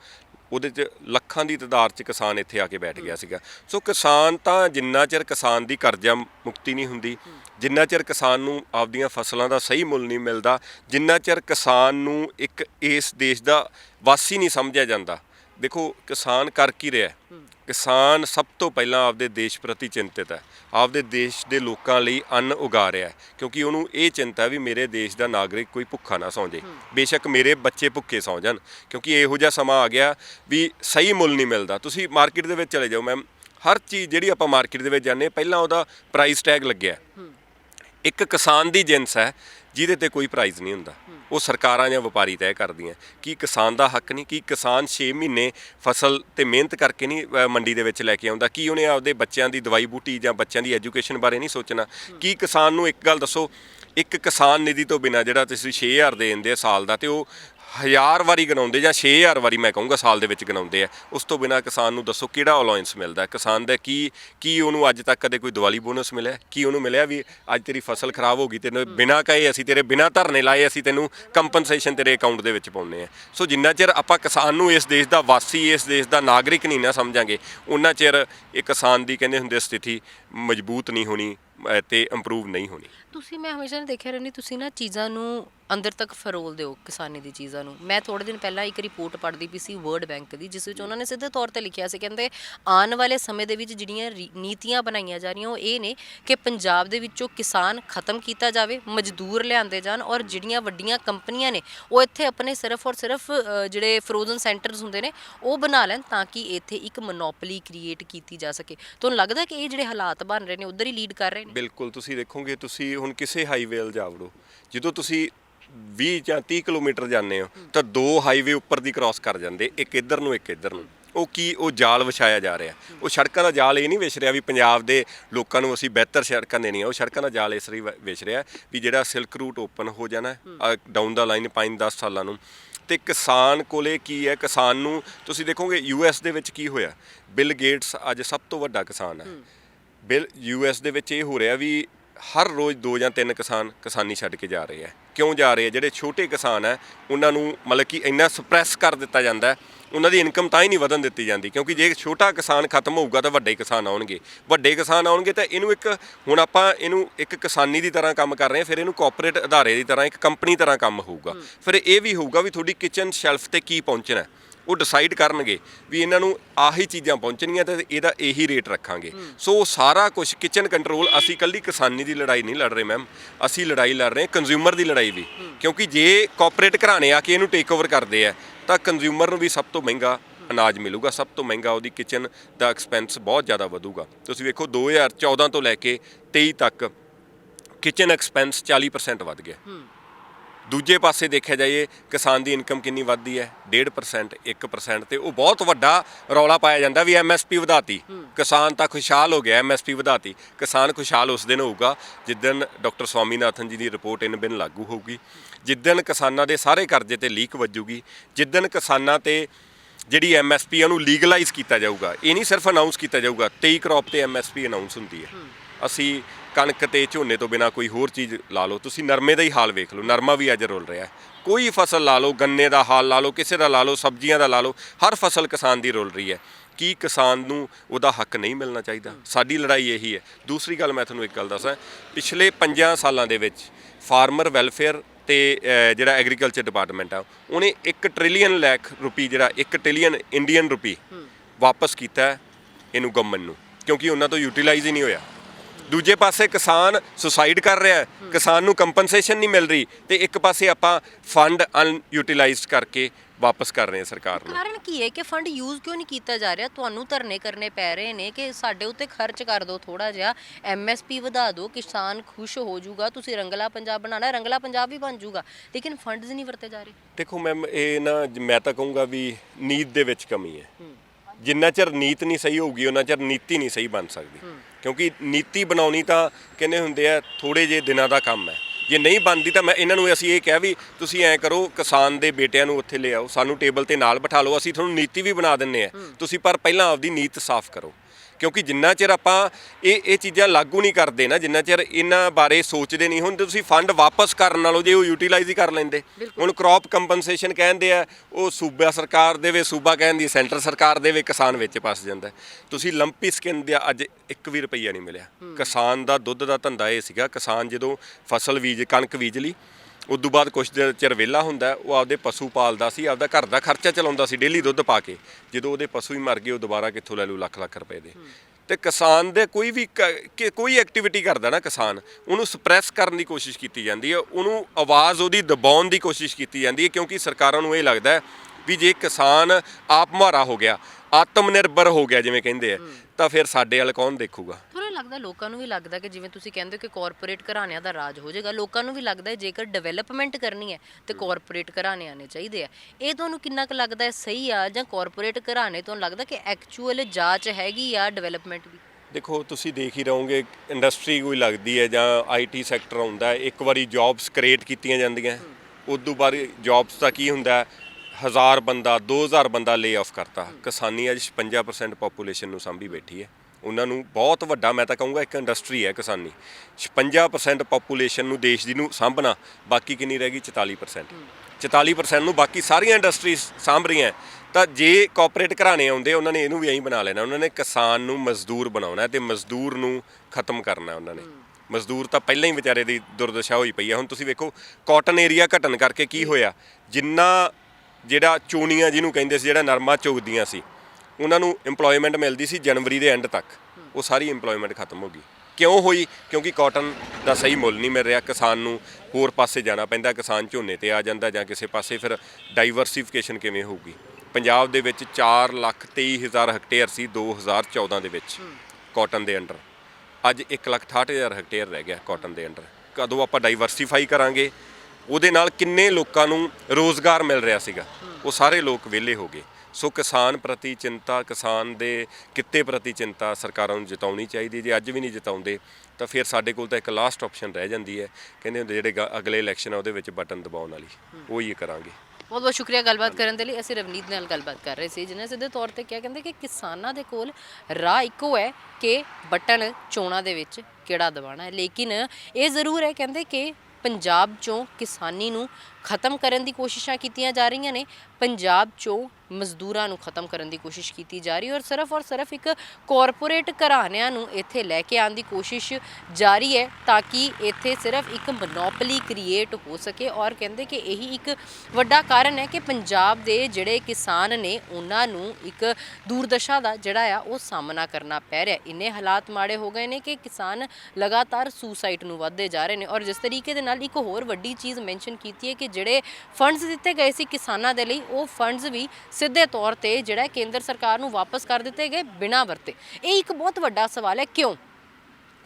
ਉਹਦੇ 'ਚ ਲੱਖਾਂ ਦੀ ਤਾਦਾਦ 'ਚ ਕਿਸਾਨ ਇੱਥੇ ਆ ਕੇ ਬੈਠ ਗਿਆ ਸੀਗਾ। ਸੋ ਕਿਸਾਨ ਤਾਂ ਜਿੰਨਾ ਚਿਰ ਕਿਸਾਨ ਦੀ ਕਰਜ਼ਾ ਮੁਕਤੀ ਨਹੀਂ ਹੁੰਦੀ, ਜਿੰਨਾ ਚਿਰ ਕਿਸਾਨ ਨੂੰ ਆਪਦੀਆਂ ਫਸਲਾਂ ਦਾ ਸਹੀ ਮੁੱਲ ਨਹੀਂ ਮਿਲਦਾ, ਜਿੰਨਾ ਚਿਰ ਕਿਸਾਨ ਨੂੰ ਇੱਕ ਇਸ ਦੇਸ਼ ਦਾ ਵਾਸੀ ਨਹੀਂ ਸਮਝਿਆ ਜਾਂਦਾ ਦੇਖੋ ਕਿਸਾਨ ਕਰ ਕੀ ਰਿਹਾ? ਕਿਸਾਨ ਸਭ ਤੋਂ ਪਹਿਲਾਂ ਆਪਦੇ ਦੇਸ਼ ਪ੍ਰਤੀ ਚਿੰਤਿਤ ਹੈ। ਆਪਦੇ ਦੇਸ਼ ਦੇ ਲੋਕਾਂ ਲਈ ਅੰਨ ਉਗਾ ਰਿਹਾ ਹੈ। ਕਿਉਂਕਿ ਉਹਨੂੰ ਇਹ ਚਿੰਤਾ ਹੈ ਵੀ ਮੇਰੇ ਦੇਸ਼ ਦਾ ਨਾਗਰਿਕ ਕੋਈ ਭੁੱਖਾ ਨਾ ਸੌਂ ਜੇ। ਬੇਸ਼ੱਕ ਮੇਰੇ ਬੱਚੇ ਭੁੱਖੇ ਸੌਂ ਜਾਣ। ਕਿਉਂਕਿ ਇਹੋ ਜਿਹਾ ਸਮਾਂ ਆ ਗਿਆ ਵੀ ਸਹੀ ਮੁੱਲ ਨਹੀਂ ਮਿਲਦਾ। ਤੁਸੀਂ ਮਾਰਕੀਟ ਦੇ ਵਿੱਚ ਚਲੇ ਜਾਓ ਮੈਮ। ਹਰ ਚੀਜ਼ ਜਿਹੜੀ ਆਪਾਂ ਮਾਰਕੀਟ ਦੇ ਵਿੱਚ ਜਾਂਦੇ ਪਹਿਲਾਂ ਉਹਦਾ ਪ੍ਰਾਈਸ ਟੈਗ ਲੱਗਿਆ। ਇੱਕ ਕਿਸਾਨ ਦੀ ਜਿੰਸ ਹੈ ਜਿਹਦੇ ਤੇ ਕੋਈ ਪ੍ਰਾਈਜ਼ ਨਹੀਂ ਹੁੰਦਾ। ਉਹ ਸਰਕਾਰਾਂ ਜਾਂ ਵਪਾਰੀ ਤੈਅ ਕਰਦੀਆਂ। ਕੀ ਕਿਸਾਨ ਦਾ ਹੱਕ ਨਹੀਂ? ਕੀ ਕਿਸਾਨ 6 ਮਹੀਨੇ ਫਸਲ ਤੇ ਮਿਹਨਤ ਕਰਕੇ ਨਹੀਂ ਮੰਡੀ ਦੇ ਵਿੱਚ ਲੈ ਕੇ ਆਉਂਦਾ? ਕੀ ਉਹਨੇ ਆਪਦੇ ਬੱਚਿਆਂ ਦੀ ਦਵਾਈ ਬੂਟੀ ਜਾਂ ਬੱਚਿਆਂ ਦੀ ਐਜੂਕੇਸ਼ਨ ਬਾਰੇ ਨਹੀਂ ਸੋਚਣਾ? ਕੀ ਕਿਸਾਨ ਨੂੰ ਇੱਕ ਗੱਲ ਦੱਸੋ? ਇੱਕ ਕਿਸਾਨ ਨਿਧੀ ਤੋਂ ਬਿਨਾ ਜਿਹੜਾ ਤੁਸੀਂ 6000 ਦੇ ਦਿੰਦੇ ਆ ਸਾਲ ਦਾ ਤੇ ਉਹ ਹਜ਼ਾਰ ਵਾਰੀ ਗਣਾਉਂਦੇ ਜਾਂ 6000 ਵਾਰੀ ਮੈਂ ਕਹੂੰਗਾ ਸਾਲ ਦੇ ਵਿੱਚ ਗਣਾਉਂਦੇ ਆ। ਉਸ ਤੋਂ ਬਿਨਾ ਕਿਸਾਨ ਨੂੰ ਦੱਸੋ ਕਿਹੜਾ ਅਲਾਇੰਸ ਮਿਲਦਾ ਕਿਸਾਨ ਦਾ ਕੀ ਕੀ ਉਹਨੂੰ ਅੱਜ ਤੱਕ ਕਦੇ ਕੋਈ ਦੀਵਾਲੀ ਬੋਨਸ ਮਿਲਿਆ? ਕੀ ਉਹਨੂੰ ਮਿਲਿਆ ਵੀ ਅੱਜ ਤੇਰੀ ਫਸਲ ਖਰਾਬ ਹੋ ਗਈ, ਤੈਨੂੰ ਬਿਨਾ ਕਹੇ ਅਸੀਂ, ਤੇਰੇ ਬਿਨਾ ਧਰਨੇ ਲਾਏ ਅਸੀਂ, ਤੈਨੂੰ ਕੰਪਨਸੇਸ਼ਨ ਤੇਰੇ ਅਕਾਊਂਟ ਦੇ ਵਿੱਚ ਪਾਉਂਦੇ ਆ। ਸੋ ਜਿੰਨਾ ਚਿਰ ਆਪਾਂ ਕਿਸਾਨ ਨੂੰ ਇਸ ਦੇਸ਼ ਦਾ ਵਾਸੀ, ਇਸ ਦੇਸ਼ ਦਾ ਨਾਗਰਿਕ ਨਹੀਂ ਨਾ ਸਮਝਾਂਗੇ ਉਹਨਾਂ ਚਿਰ ਇਹ ਕਿਸਾਨ ਦੀ ਕਹਿੰਦੇ ਹੁੰਦੇ ਸਥਿਤੀ ਮਜ਼ਬੂਤ ਨਹੀਂ ਹੋਣੀ ਅ, ਤੇ ਇੰਪਰੂਵ ਨਹੀਂ ਹੋਣੀ। ਤੁਸੀਂ ਮੈਂ ਹਮੇਸ਼ਾ ਦੇਖਿਆ ਰਹਿੰਦੀ ਤੁਸੀਂ ਨਾ ਚੀਜ਼ਾਂ ਨੂੰ ਅੰਦਰ ਤੱਕ ਫਰੋਲ ਦਿਓ ਕਿਸਾਨੀ ਦੀ ਚੀਜ਼ਾਂ ਨੂੰ। ਮੈਂ ਥੋੜੇ ਦਿਨ ਪਹਿਲਾਂ ਇੱਕ ਰਿਪੋਰਟ ਪੜ੍ਹਦੀ ਪਈ ਸੀ ਵਰਲਡ ਬੈਂਕ ਦੀ ਜਿਸ ਵਿੱਚ ਉਹਨਾਂ ਨੇ ਸਿੱਧੇ ਤੌਰ ਤੇ ਲਿਖਿਆ ਸੀ ਕਹਿੰਦੇ ਆਉਣ ਵਾਲੇ ਸਮੇਂ ਦੇ ਵਿੱਚ ਜਿਹੜੀਆਂ ਰੀ- ਨੀਤੀਆਂ ਬਣਾਈਆਂ ਜਾ ਰਹੀਆਂ ਉਹ ਇਹ ਨੇ ਕਿ ਪੰਜਾਬ ਦੇ ਵਿੱਚੋਂ ਕਿਸਾਨ ਖਤਮ ਕੀਤਾ ਜਾਵੇ ਮਜ਼ਦੂਰ ਲਿਆਂਦੇ ਜਾਣ ਔਰ ਜਿਹੜੀਆਂ ਵੱਡੀਆਂ ਕੰਪਨੀਆਂ ਨੇ ਉਹ ਇੱਥੇ ਆਪਣੇ ਸਿਰਫ ਔਰ ਸਿਰਫ ਅ, ਜਿਹੜੇ ਫਰੋਜ਼ਨ ਸੈਂਟਰਸ ਹੁੰਦੇ ਨੇ ਉਹ ਬਣਾ ਲੈਣ ਤਾਂ ਕਿ ਇੱਥੇ ਇੱਕ ਮੋਨੋਪੋਲੀ ਕ੍ਰੀਏਟ ਕੀਤੀ ਜਾ ਸਕੇ। ਤੁਹਾਨੂੰ ਲੱਗਦਾ ਕਿ ਇਹ ਜਿਹੜੇ ਹਾਲਾਤ ਬਣ ਰਹੇ ਨੇ ਉਧਰ ਹੀ ਲੀਡ ਕਰ ਰਹੇ ਨੇ? ਬਿਲਕੁਲ, ਤੁਸੀਂ ਦੇਖੋਗੇ, ਤੁਸੀਂ ਹੁਣ ਕਿਸੇ ਹਾਈਵੇ ਵੱਲ ਜਾਵੜੋ। ਜਦੋਂ ਤੁਸੀਂ 20 ਜਾਂ 30 ਕਿਲੋਮੀਟਰ ਜਾਂਦੇ ਹੋ, ਤਾਂ ਦੋ ਹਾਈਵੇ ਉੱਪਰ ਦੀ ਕ੍ਰਾਸ ਕਰ ਜਾਂਦੇ, ਇੱਕ ਇੱਧਰ ਨੂੰ, ਇੱਕ ਇੱਧਰ ਨੂੰ। ਉਹ ਕੀ, ਉਹ ਜਾਲ ਵਿਛਾਇਆ ਜਾ ਰਿਹਾ। ਉਹ ਸੜਕਾਂ ਦਾ ਜਾਲ ਇਹ ਨਹੀਂ ਵਿਛ ਰਿਹਾ ਵੀ ਪੰਜਾਬ ਦੇ ਲੋਕਾਂ ਨੂੰ ਅਸੀਂ ਬਿਹਤਰ ਸੜਕਾਂ ਦੇਣੀਆਂ। ਉਹ ਸੜਕਾਂ ਦਾ ਜਾਲ ਇਸ ਲਈ ਵ- ਵਿਛ ਰਿਹਾ ਵੀ ਜਿਹੜਾ ਸਿਲਕ ਰੂਟ ਓਪਨ ਹੋ ਜਾਣਾ ਡਾਊਨ ਦਾ ਲਾਈਨ 5-10 ਸਾਲਾਂ ਨੂੰ। ਤੇ ਕਿਸਾਨ ਕੋਲੇ ਕੀ ਹੈ? ਕਿਸਾਨ ਨੂੰ, ਤੁਸੀਂ ਦੇਖੋਗੇ ਯੂਐਸ ਦੇ ਵਿੱਚ ਕੀ ਹੋਇਆ? ਬਿਲ ਗੇਟਸ ਅੱਜ ਸਭ ਤੋਂ ਵੱਡਾ ਕਿਸਾਨ ਹੈ। ਬਿਲ ਯੂਐਸ ਦੇ ਵਿੱਚ ਇਹ ਹੋ ਰਿਹਾ ਵੀ ਹਰ ਰੋਜ਼ ਦੋ ਜਾਂ ਤਿੰਨ ਕਿਸਾਨ ਕਿਸਾਨੀ ਛੱਡ ਕੇ ਜਾ ਰਹੇ ਆ। ਕਿਉਂ ਜਾ ਰਹੇ ਆ? ਜਿਹੜੇ ਛੋਟੇ ਕਿਸਾਨ ਆ ਉਹਨਾਂ ਨੂੰ ਮਤਲਬ ਕਿ ਇੰਨਾ ਸਪਰੈਸ ਕਰ ਦਿੱਤਾ ਜਾਂਦਾ ਉਹਨਾਂ ਦੀ ਇਨਕਮ ਤਾਂ ਹੀ ਨਹੀਂ ਵਧਣ ਦਿੱਤੀ ਜਾਂਦੀ ਕਿਉਂਕਿ ਜੇ ਛੋਟਾ ਕਿਸਾਨ ਖਤਮ ਹੋਊਗਾ ਤਾਂ ਵੱਡੇ ਕਿਸਾਨ ਆਉਣਗੇ। ਵੱਡੇ ਕਿਸਾਨ ਆਉਣਗੇ ਤਾਂ ਇਹਨੂੰ ਇੱਕ ਹੁਣ ਆਪਾਂ ਇਹਨੂੰ ਇੱਕ ਕਿਸਾਨੀ ਦੀ ਤਰ੍ਹਾਂ ਕੰਮ ਕਰ ਰਹੇ ਹਾਂ ਫਿਰ ਇਹਨੂੰ ਕਾਰਪੋਰੇਟ ਅਦਾਰੇ ਦੀ ਤਰ੍ਹਾਂ ਇੱਕ ਕੰਪਨੀ ਤਰ੍ਹਾਂ ਕੰਮ ਹੋਊਗਾ। ਫਿਰ ਇਹ ਵੀ ਹੋਊਗਾ ਵੀ ਤੁਹਾਡੀ ਕਿਚਨ ਸ਼ੈਲਫ ਤੇ ਕੀ ਪਹੁੰਚਣਾ। ਉਹ ਡਿਸਾਈਡ ਕਰਨਗੇ ਵੀ ਇਹਨਾਂ ਨੂੰ ਆਹੀ ਚੀਜ਼ਾਂ ਪਹੁੰਚਣੀਆਂ ਤੇ ਇਹਦਾ ਇਹੀ ਰੇਟ ਰੱਖਾਂਗੇ। ਸੋ ਸਾਰਾ ਕੁਝ ਕਿਚਨ ਕੰਟਰੋਲ ਅਸੀਂ ਕੱਲੀ ਕਿਸਾਨੀ ਦੀ ਲੜਾਈ ਨਹੀਂ ਲੜ ਰਹੇ ਮੈਮ ਅਸੀਂ ਲੜਾਈ ਲੜ ਰਹੇ ਹਾਂ ਕੰਜ਼ਿਊਮਰ ਦੀ ਲੜਾਈ ਵੀ। ਕਿਉਂਕਿ ਜੇ ਕਾਰਪੋਰੇਟ ਘਰਾਣੇ ਆ ਕੇ ਇਹਨੂੰ ਟੇਕ ਓਵਰ ਕਰਦੇ ਆ ਤਾਂ ਕੰਜ਼ਿਊਮਰ ਨੂੰ ਵੀ ਸਭ ਤੋਂ ਮਹਿੰਗਾ ਅਨਾਜ ਮਿਲੂਗਾ ਸਭ ਤੋਂ ਮਹਿੰਗਾ ਉਹਦੀ ਕਿਚਨ ਦਾ ਐਕਸਪੈਂਸ ਬਹੁਤ ਜ਼ਿਆਦਾ ਵਧੂਗਾ। ਤੁਸੀਂ ਵੇਖੋ 2014 ਤੋਂ ਲੈ ਕੇ 23 ਤੱਕ ਕਿਚਨ ਐਕਸਪੈਂਸ 40% ਵੱਧ ਗਿਆ। ਦੂਜੇ ਪਾਸੇ ਦੇਖਿਆ ਜਾਈਏ ਕਿਸਾਨ ਦੀ ਇਨਕਮ ਕਿੰਨੀ ਵੱਧਦੀ ਹੈ? 1.5% 1% ਤੇ ਉਹ ਬਹੁਤ ਵੱਡਾ ਰੌਲਾ ਪਾਇਆ ਜਾਂਦਾ ਵੀ ਐਮਐਸਪੀ ਵਧਾਤੀ। ਕਿਸਾਨ ਤਾਂ ਖੁਸ਼ਹਾਲ ਹੋ ਗਿਆ ਐਮਐਸਪੀ ਵਧਾਤੀ। ਕਿਸਾਨ ਖੁਸ਼ਹਾਲ ਉਸ ਦਿਨ ਹੋਊਗਾ ਜਿੱਦਨ ਡਾਕਟਰ ਸਵਾਮੀਨਾਥਨ ਜੀ ਦੀ ਰਿਪੋਰਟ ਇਨ ਬਿਨ ਲਾਗੂ ਹੋਊਗੀ। ਜਿੱਦਨ ਕਿਸਾਨਾਂ ਦੇ ਸਾਰੇ ਕਰਜ਼ੇ ਤੇ ਲੀਕ ਵੱਜੂਗੀ ਜਿੱਦਨ ਕਿਸਾਨਾਂ ਤੇ ਜਿਹੜੀ ਐਮਐਸਪੀ ਉਹਨੂੰ ਲੀਗਲਾਈਜ਼ ਕੀਤਾ ਜਾਊਗਾ। ਇਹ ਨਹੀਂ ਸਿਰਫ ਅਨਾਉਂਸ ਕੀਤਾ ਜਾਊਗਾ 23 ਕ੍ਰੌਪ ਤੇ ਐਮਐਸਪੀ ਅਨਾਉਂਸ ਹੁੰਦੀ ਹੈ। ਅਸੀਂ ਕਣਕ ਤੇ ਝੋਨੇ ਤੋਂ ਬਿਨਾ ਕੋਈ ਹੋਰ ਚੀਜ਼ ਲਾ ਲਓ। ਤੁਸੀਂ ਨਰਮੇ ਦਾ ਹੀ ਹਾਲ ਵੇਖ ਲਓ। ਨਰਮਾ ਵੀ ਅੱਜ ਰੁਲ ਰਿਹਾ ਹੈ। ਕੋਈ ਫਸਲ ਲਾ ਲਓ ਗੰਨੇ ਦਾ ਹਾਲ ਲਾ ਲਓ ਕਿਸੇ ਦਾ ਲਾ ਲਓ ਸਬਜ਼ੀਆਂ ਦਾ ਲਾ ਲਓ ਹਰ ਫਸਲ ਕਿਸਾਨ ਦੀ ਰੁਲ ਰਹੀ ਹੈ। ਕੀ ਕਿਸਾਨ ਨੂੰ ਉਹਦਾ ਹੱਕ ਨਹੀਂ ਮਿਲਣਾ ਚਾਹੀਦਾ? ਸਾਡੀ ਲੜਾਈ ਇਹੀ ਹੈ। ਦੂਸਰੀ ਗੱਲ ਮੈਂ ਤੁਹਾਨੂੰ ਇੱਕ ਗੱਲ ਦੱਸਾਂ। ਪਿਛਲੇ 5 ਸਾਲਾਂ ਦੇ ਵਿੱਚ ਫਾਰਮਰ ਵੈਲਫੇਅਰ ਤੇ ਜਿਹੜਾ ਐਗਰੀਕਲਚਰ ਡਿਪਾਰਟਮੈਂਟ ਆ ਉਹਨੇ 1 ਟ੍ਰਿਲੀਅਨ ਲੱਖ ਰੁਪਈ ਜਿਹੜਾ 1 ਟ੍ਰਿਲੀਅਨ ਇੰਡੀਅਨ ਰੁਪਈ ਵਾਪਸ ਕੀਤਾ ਇਹਨੂੰ ਗਵਰਨਮੈਂਟ ਨੂੰ। ਕਿਉਂਕਿ ਉਹਨਾਂ ਤੋਂ ਯੂਟਿਲਾਈਜ਼ ਹੀ ਨਹੀਂ ਹੋਇਆ। ਦੂਜੇ ਪਾਸੇ ਕਿਸਾਨ ਸੁਸਾਈਡ ਕਰ ਰਿਹਾ ਹੈ। ਕਿਸਾਨ ਨੂੰ ਕੰਪਨਸੇਸ਼ਨ ਨਹੀਂ ਮਿਲ ਰਹੀ ਤੇ ਇੱਕ ਪਾਸੇ ਆਪਾਂ ਫੰਡ ਅਨਯੂਟਿਲਾਈਜ਼ਡ ਕਰਕੇ ਵਾਪਸ ਕਰ ਰਹੇ ਹਾਂ ਸਰਕਾਰ ਨੂੰ। ਕਾਰਨ ਕੀ ਹੈ ਕਿ ਫੰਡ ਯੂਜ਼ ਕਿਉਂ ਨਹੀਂ ਕੀਤਾ ਜਾ ਰਿਹਾ? ਤੁਹਾਨੂੰ ਧਰਨੇ ਕਰਨੇ ਪੈ ਰਹੇ ਨੇ ਕਿ ਸਾਡੇ ਉੱਤੇ ਖਰਚ ਕਰ ਦਿਓ ਥੋੜਾ ਜਿਹਾ ਐਮਐਸਪੀ ਵਧਾ ਦਿਓ ਕਿਸਾਨ ਖੁਸ਼ ਹੋ ਜਾਊਗਾ ਤੁਸੀਂ ਰੰਗਲਾ ਪੰਜਾਬ ਬਣਾਣਾ ਰੰਗਲਾ ਪੰਜਾਬ ਵੀ ਬਣ ਜਾਊਗਾ ਲੇਕਿਨ ਫੰਡਸ ਨਹੀਂ ਵਰਤੇ ਜਾ ਰਹੇ। ਦੇਖੋ ਮੈਮ ਇਹ ਨਾ ਮੈਂ ਤਾਂ ਕਹੂੰਗਾ ਵੀ ਨੀਤ ਦੇ ਵਿੱਚ ਕਮੀ ਹੈ। ਜਿੰਨਾ ਚਿਰ ਨੀਤ ਨਹੀਂ ਸਹੀ ਹੋਊਗੀ ਉਹਨਾਂ ਚਿਰ ਨੀਤੀ ਨਹੀਂ ਸਹੀ ਬਣ ਸਕਦੀ। ਕਿਉਂਕਿ ਨੀਤੀ ਬਣਾਉਣੀ ਤਾਂ ਕਹਿੰਦੇ ਹੁੰਦੇ ਆ ਥੋੜੇ ਜਿਹੇ ਦਿਨਾਂ ਦਾ ਕੰਮ ਹੈ। ਜੇ ਨਹੀਂ ਬਣਦੀ ਤਾਂ ਮੈਂ ਇਹਨਾਂ ਨੂੰ ਅਸੀਂ ਇਹ ਕਿਹਾ ਵੀ ਤੁਸੀਂ ਐਂ ਕਰੋ ਕਿਸਾਨ ਦੇ ਬੇਟਿਆਂ ਨੂੰ ਉੱਥੇ ਲੈ ਆਓ ਸਾਨੂੰ ਟੇਬਲ ਤੇ ਨਾਲ ਬਿਠਾ ਲਓ ਅਸੀਂ ਤੁਹਾਨੂੰ ਨੀਤੀ ਵੀ ਬਣਾ ਦਿੰਨੇ ਆ। ਤੁਸੀਂ ਪਰ ਪਹਿਲਾਂ ਆਪਦੀ ਨੀਤ ਸਾਫ਼ ਕਰੋ। ਕਿਉਂਕਿ ਜਿੰਨਾ ਚਿਰ ਆਪਾਂ ਇਹ ਇਹ ਚੀਜ਼ਾਂ ਲਾਗੂ ਨਹੀਂ ਕਰਦੇ ਨਾ ਜਿੰਨਾ ਚਿਰ ਇਹਨਾਂ ਬਾਰੇ ਸੋਚਦੇ ਨਹੀਂ ਹੁਣ ਤੁਸੀਂ ਫੰਡ ਵਾਪਸ ਕਰਨ ਨਾਲੋਂ ਜੇ ਉਹ ਯੂਟਿਲਾਈਜ਼ ਹੀ ਕਰ ਲੈਂਦੇ। ਹੁਣ ਕ੍ਰੌਪ ਕੰਪਨਸੇਸ਼ਨ ਕਹਿੰਦੇ ਆ ਉਹ ਸੂਬਾ ਸਰਕਾਰ ਦੇਵੇ ਸੂਬਾ ਕਹਿੰਦੀ ਸੈਂਟਰ ਸਰਕਾਰ ਦੇਵੇ ਕਿਸਾਨ ਵਿੱਚ ਫਸ ਜਾਂਦਾ। ਤੁਸੀਂ ਲੰਪੀ ਸਕਿਨ ਦਾ ਅੱਜ 1 ਵੀ ਰੁਪਈਆ ਨਹੀਂ ਮਿਲਿਆ। ਕਿਸਾਨ ਦਾ ਦੁੱਧ ਦਾ ਧੰਦਾ ਇਹ ਸੀਗਾ ਕਿਸਾਨ ਜਦੋਂ ਫਸਲ ਬੀਜ ਕਣਕ ਬੀਜ ਲਈ ਉਸ ਤੋਂ ਬਾਅਦ ਕੁਝ ਦਿਨ ਚਿਰ ਵਿਹਲਾ ਹੁੰਦਾ, ਉਹ ਆਪਦੇ ਪਸ਼ੂ ਪਾਲਦਾ ਸੀ, ਆਪਦਾ ਘਰ ਦਾ ਖਰਚਾ ਚਲਾਉਂਦਾ ਸੀ, ਡੇਲੀ ਦੁੱਧ ਪਾ ਕੇ। ਜਦੋਂ ਉਹਦੇ ਪਸ਼ੂ ਹੀ ਮਰ ਗਏ, ਉਹ ਦੁਬਾਰਾ ਕਿੱਥੋਂ ਲੈ ਲੂ ਲੱਖ ਲੱਖ ਰੁਪਏ ਦੇ। ਤੇ ਕਿਸਾਨ ਦੇ ਕੋਈ ਵੀ ਕ- ਕੋਈ ਐਕਟੀਵਿਟੀ ਕਰਦਾ ਨਾ ਕਿਸਾਨ, ਉਹਨੂੰ ਸਪਰੈਸ ਕਰਨ ਦੀ ਕੋਸ਼ਿਸ਼ ਕੀਤੀ ਜਾਂਦੀ ਹੈ। ਉਹਨੂੰ ਆਵਾਜ਼ ਉਹਦੀ ਦਬਾਉਣ ਦੀ ਕੋਸ਼ਿਸ਼ ਕੀਤੀ ਜਾਂਦੀ ਹੈ, ਕਿਉਂਕਿ ਸਰਕਾਰਾਂ ਨੂੰ ਇਹ ਲੱਗਦਾ ਵੀ ਜੇ ਕਿਸਾਨ ਆਪ ਮੁਹਾਰਾ ਹੋ ਗਿਆ ਆਤਮ ਨਿਰਭਰ ਹੋ ਗਿਆ ਜਿਵੇਂ ਕਹਿੰਦੇ ਆ। ਤਾਂ ਫਿਰ ਸਾਡੇ ਵੱਲ ਕੌਣ ਦੇਖੂਗਾ? ਤੁਹਾਨੂੰ ਲੱਗਦਾ ਲੋਕਾਂ ਨੂੰ ਵੀ ਲੱਗਦਾ ਕਿ ਜਿਵੇਂ ਤੁਸੀਂ ਕਹਿੰਦੇ ਹੋ ਕਿ ਕਾਰਪੋਰੇਟ ਘਰਾਣਿਆਂ ਦਾ ਰਾਜ ਹੋ ਜਾਏਗਾ। ਲੋਕਾਂ ਨੂੰ ਵੀ ਲੱਗਦਾ ਹੈ ਜੇਕਰ ਡਿਵੈਲਪਮੈਂਟ ਕਰਨੀ ਹੈ ਤੇ ਕਾਰਪੋਰੇਟ ਘਰਾਣੇ ਆਣੇ ਚਾਹੀਦੇ ਆ। ਇਹ ਤੁਹਾਨੂੰ ਕਿੰਨਾ ਕੁ ਲੱਗਦਾ ਹੈ ਸਹੀ ਆ ਜਾਂ ਕਾਰਪੋਰੇਟ ਘਰਾਣੇ ਤੁਹਾਨੂੰ ਲੱਗਦਾ ਕਿ ਐਕਚੁਅਲ ਜਾਂਚ ਹੈਗੀ ਆ ਡਿਵੈਲਪਮੈਂਟ ਦੀ? ਦੇਖੋ ਤੁਸੀਂ ਦੇਖ ਹੀ ਰਹੋਗੇ ਇੰਡਸਟਰੀ ਕੋਈ ਲੱਗਦੀ ਹੈ ਜਾਂ ਆਈਟੀ ਸੈਕਟਰ ਆਉਂਦਾ ਹੈ ਇੱਕ ਵਾਰੀ ਜੌਬਸ ਕ੍ਰੀਏਟ ਕੀਤੀਆਂ ਜਾਂਦੀਆਂ। ਉਸ ਤੋਂ ਬਾਅਦ ਜੌਬਸ ਦਾ ਕੀ ਹੁੰਦਾ ਹੈ ਹਜ਼ਾਰ ਬੰਦਾ 2000 ਬੰਦਾ ਲੇ ਆਫ ਕਰਤਾ। ਕਿਸਾਨੀ ਅੱਜ 56% ਪੋਪੂਲੇਸ਼ਨ ਨੂੰ ਸਾਂਭੀ ਬੈਠੀ ਹੈ। ਉਹਨਾਂ ਨੂੰ ਬਹੁਤ ਵੱਡਾ, ਮੈਂ ਤਾਂ ਕਹੂੰਗਾ ਇੱਕ ਇੰਡਸਟਰੀ ਹੈ ਕਿਸਾਨੀ। 56% ਪੋਪੂਲੇਸ਼ਨ ਨੂੰ ਦੇਸ਼ ਦੀ ਨੂੰ ਸਾਂਭਣਾ, ਬਾਕੀ ਕਿੰਨੀ ਰਹਿ ਗਈ? 44% 44% ਨੂੰ ਬਾਕੀ ਸਾਰੀਆਂ ਇੰਡਸਟਰੀਜ਼ ਸਾਂਭ ਰਹੀਆਂ ਤਾਂ ਜੇ ਕਾਰਪੋਰੇਟ ਘਰਾਣੇ ਆਉਂਦੇ, ਉਹਨਾਂ ਨੇ ਇਹਨੂੰ ਵੀ ਐਂ ਬਣਾ ਲੈਣਾ। ਉਹਨਾਂ ਨੇ ਕਿਸਾਨ ਨੂੰ ਮਜ਼ਦੂਰ ਬਣਾਉਣਾ ਤੇ ਮਜ਼ਦੂਰ ਨੂੰ ਖਤਮ ਕਰਨਾ ਉਹਨਾਂ ਨੇ। ਮਜ਼ਦੂਰ ਤਾਂ ਪਹਿਲਾਂ ਹੀ ਵਿਚਾਰੇ ਦੀ ਦੁਰਦਸ਼ਾ ਹੋਈ ਪਈ ਹੈ। ਹੁਣ ਤੁਸੀਂ ਵੇਖੋ ਕਾਟਨ ਏਰੀਆ ਘਟਣ ਕਰਕੇ ਕੀ ਹੋਇਆ? ਜਿੰਨਾ ਜਿਹੜਾ ਚੋਣੀਆਂ ਜਿਹਨੂੰ ਕਹਿੰਦੇ ਸੀ, ਜਿਹੜਾ ਨਰਮਾ ਚੁਗਦੀਆਂ ਸੀ, ਉਹਨਾਂ ਨੂੰ EMPLOYMENT ਮਿਲਦੀ ਸੀ ਜਨਵਰੀ ਦੇ ਐਂਡ ਤੱਕ। ਉਹ ਸਾਰੀ EMPLOYMENT ਖਤਮ ਹੋ ਗਈ। ਕਿਉਂ ਹੋਈ? ਕਿਉਂਕਿ ਕਾਟਨ ਦਾ ਸਹੀ ਮੁੱਲ ਨਹੀਂ ਮਿਲ ਰਿਹਾ। ਕਿਸਾਨ ਨੂੰ ਹੋਰ ਪਾਸੇ ਜਾਣਾ ਪੈਂਦਾ। ਕਿਸਾਨ ਝੋਨੇ ਤੇ ਆ ਜਾਂਦਾ ਜਾਂ ਕਿਸੇ ਪਾਸੇ, ਫਿਰ ਡਾਈਵਰਸਿਫਿਕੇਸ਼ਨ ਕਿਵੇਂ ਹੋਊਗੀ? ਪੰਜਾਬ ਦੇ ਵਿੱਚ 4 ਲੱਖ 23 ਹਜ਼ਾਰ ਹੈਕਟੇਅਰ ਸੀ 2014 ਦੇ ਵਿੱਚ ਕਾਟਨ ਦੇ ਅੰਡਰ ਅੱਜ 1 ਲੱਖ 68 ਹਜ਼ਾਰ ਹੈਕਟੇਅਰ ਰਹਿ ਗਿਆ ਕਾਟਨ ਦੇ ਅੰਡਰ ਕਦੋਂ ਆਪਾਂ ਡਾਈਵਰਸਿਫਾਈ ਕਰਾਂਗੇ? ਉਹਦੇ ਨਾਲ ਕਿੰਨੇ ਲੋਕਾਂ ਨੂੰ ਰੋਜ਼ਗਾਰ ਮਿਲ ਰਿਹਾ ਸੀਗਾ। ਉਹ ਸਾਰੇ ਲੋਕ ਵਿਹਲੇ ਹੋ ਗਏ। ਸੋ ਕਿਸਾਨ ਪ੍ਰਤੀ ਚਿੰਤਾ, ਕਿਸਾਨ ਦੇ ਕਿੱਤੇ ਪ੍ਰਤੀ ਚਿੰਤਾ ਸਰਕਾਰਾਂ ਨੂੰ ਜਿਤਾਉਣੀ ਚਾਹੀਦੀ। ਜੇ ਅੱਜ ਵੀ ਨਹੀਂ ਜਿਤਾਉਂਦੇ, ਤਾਂ ਫਿਰ ਸਾਡੇ ਕੋਲ ਤਾਂ ਇੱਕ ਲਾਸਟ ਆਪਸ਼ਨ ਰਹਿ ਜਾਂਦੀ ਹੈ। ਕਹਿੰਦੇ ਹੁੰਦੇ ਜਿਹੜੇ ਗ- ਅਗਲੇ ਇਲੈਕਸ਼ਨ ਆ, ਉਹਦੇ ਵਿੱਚ ਬਟਨ ਦਬਾਉਣ ਵਾਲੀ। ਉਹ ਹੀ ਕਰਾਂਗੇ। ਬਹੁਤ ਬਹੁਤ ਸ਼ੁਕਰੀਆ ਗੱਲਬਾਤ ਕਰਨ ਦੇ ਲਈ। ਅਸੀਂ ਰਵਨੀਤ ਨਾਲ ਗੱਲਬਾਤ ਕਰ ਰਹੇ ਸੀ, ਜਿਹਨੇ ਸਿੱਧੇ ਤੌਰ ਤੇ ਕਿਹਾ, ਕਹਿੰਦੇ ਕਿ ਕਿਸਾਨਾਂ ਦੇ ਕੋਲ ਰਾਹ ਇੱਕੋ ਹੈ ਕਿ ਬਟਨ ਚੋਣਾਂ ਦੇ ਵਿੱਚ ਕਿਹੜਾ ਦਬਾਉਣਾ ਹੈ। ਲੇਕਿਨ ਇਹ ਜ਼ਰੂਰ ਹੈ, ਕਹਿੰਦੇ ਕਿ ਪੰਜਾਬ ਚੋਂ ਕਿਸਾਨੀ ਨੂੰ ਖਤਮ ਕਰਨ ਦੀ ਕੋਸ਼ਿਸ਼ਾਂ ਕੀਤੀਆਂ ਜਾ ਰਹੀਆਂ ਨੇ। ਪੰਜਾਬ ਚੋਂ ਮਜ਼ਦੂਰਾਂ ਨੂੰ ਖਤਮ ਕਰਨ ਦੀ ਕੋਸ਼ਿਸ਼ ਕੀਤੀ ਜਾ ਰਹੀ ਔਰ ਸਿਰਫ ਔਰ ਸਿਰਫ ਇੱਕ ਕਾਰਪੋਰੇਟ ਘਰਾਣਿਆਂ ਨੂੰ ਇੱਥੇ ਲੈ ਕੇ ਆਉਣ ਦੀ ਕੋਸ਼ਿਸ਼ ਜਾਰੀ ਹੈ ਤਾਂ ਕਿ ਇੱਥੇ ਸਿਰਫ ਇੱਕ ਮੋਨੋਪੋਲੀ ਕ੍ਰੀਏਟ ਹੋ ਸਕੇ ਔਰ ਕਹਿੰਦੇ ਕਿ ਇਹੀ ਇੱਕ ਵੱਡਾ ਕਾਰਨ ਹੈ ਕਿ ਪੰਜਾਬ ਦੇ ਜਿਹੜੇ ਕਿਸਾਨ ਨੇ ਉਹਨਾਂ ਨੂੰ ਇੱਕ ਦੂਰਦਸ਼ਾ ਦਾ ਜਿਹੜਾ ਆ ਉਹ ਸਾਹਮਣਾ ਕਰਨਾ ਪੈ ਰਿਹਾ। ਇੰਨੇ ਹਾਲਾਤ ਮਾੜੇ ਹੋ ਗਏ ਨੇ ਕਿ ਕਿਸਾਨ ਲਗਾਤਾਰ ਸੁਸਾਈਡ ਨੂੰ ਵੱਧਦੇ ਜਾ ਰਹੇ ਨੇ ਔਰ ਜਿਸ ਤਰੀਕੇ ਦੇ ਨਾਲ ਇੱਕ ਹੋਰ ਵੱਡੀ ਚੀਜ਼ ਮੈਂਸ਼ਨ ਕੀਤੀ ਹੈ ਕਿ ਜਿਹੜੇ ਫੰਡਸ ਦਿੱਤੇ ਗਏ ਸੀ ਕਿਸਾਨਾਂ ਦੇ ਲਈ, ਉਹ ਫੰਡਸ ਵੀ ਸਿੱਧੇ ਤੌਰ ਤੇ ਜਿਹੜਾ ਕੇਂਦਰ ਸਰਕਾਰ ਨੂੰ ਵਾਪਸ ਕਰ ਦਿੱਤੇ ਗਏ ਬਿਨਾਂ ਵਰਤੇ। ਇਹ ਇੱਕ ਬਹੁਤ ਵੱਡਾ ਸਵਾਲ ਹੈ, ਕਿਉਂ?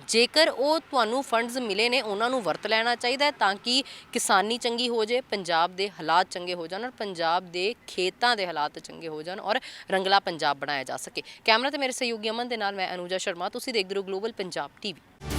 ਜੇਕਰ ਉਹ ਤੁਹਾਨੂੰ ਫੰਡਸ ਮਿਲੇ ਨੇ, ਉਹਨਾਂ ਨੂੰ ਵਰਤ ਲੈਣਾ ਚਾਹੀਦਾ ਹੈ ਤਾਂ ਕਿ ਕਿਸਾਨੀ ਚੰਗੀ ਹੋ ਜਾਏ ਪੰਜਾਬ ਦੇ ਹਾਲਾਤ ਚੰਗੇ ਹੋ ਜਾਣ ਔਰ ਪੰਜਾਬ ਦੇ ਖੇਤਾਂ ਦੇ ਹਾਲਾਤ ਚੰਗੇ ਹੋ ਜਾਣ ਔਰ ਰੰਗਲਾ ਪੰਜਾਬ ਬਣਾਇਆ ਜਾ ਸਕੇ। ਕੈਮਰਾ ਤੇ ਮੇਰੇ ਸਹਿਯੋਗੀ ਅਮਨ ਦੇ ਨਾਲ ਮੈਂ ਅਨੂਜਾ ਸ਼ਰਮਾ, ਤੁਸੀਂ ਦੇਖਦੇ ਰਹੋ ਗਲੋਬਲ ਪੰਜਾਬ ਟੀਵੀ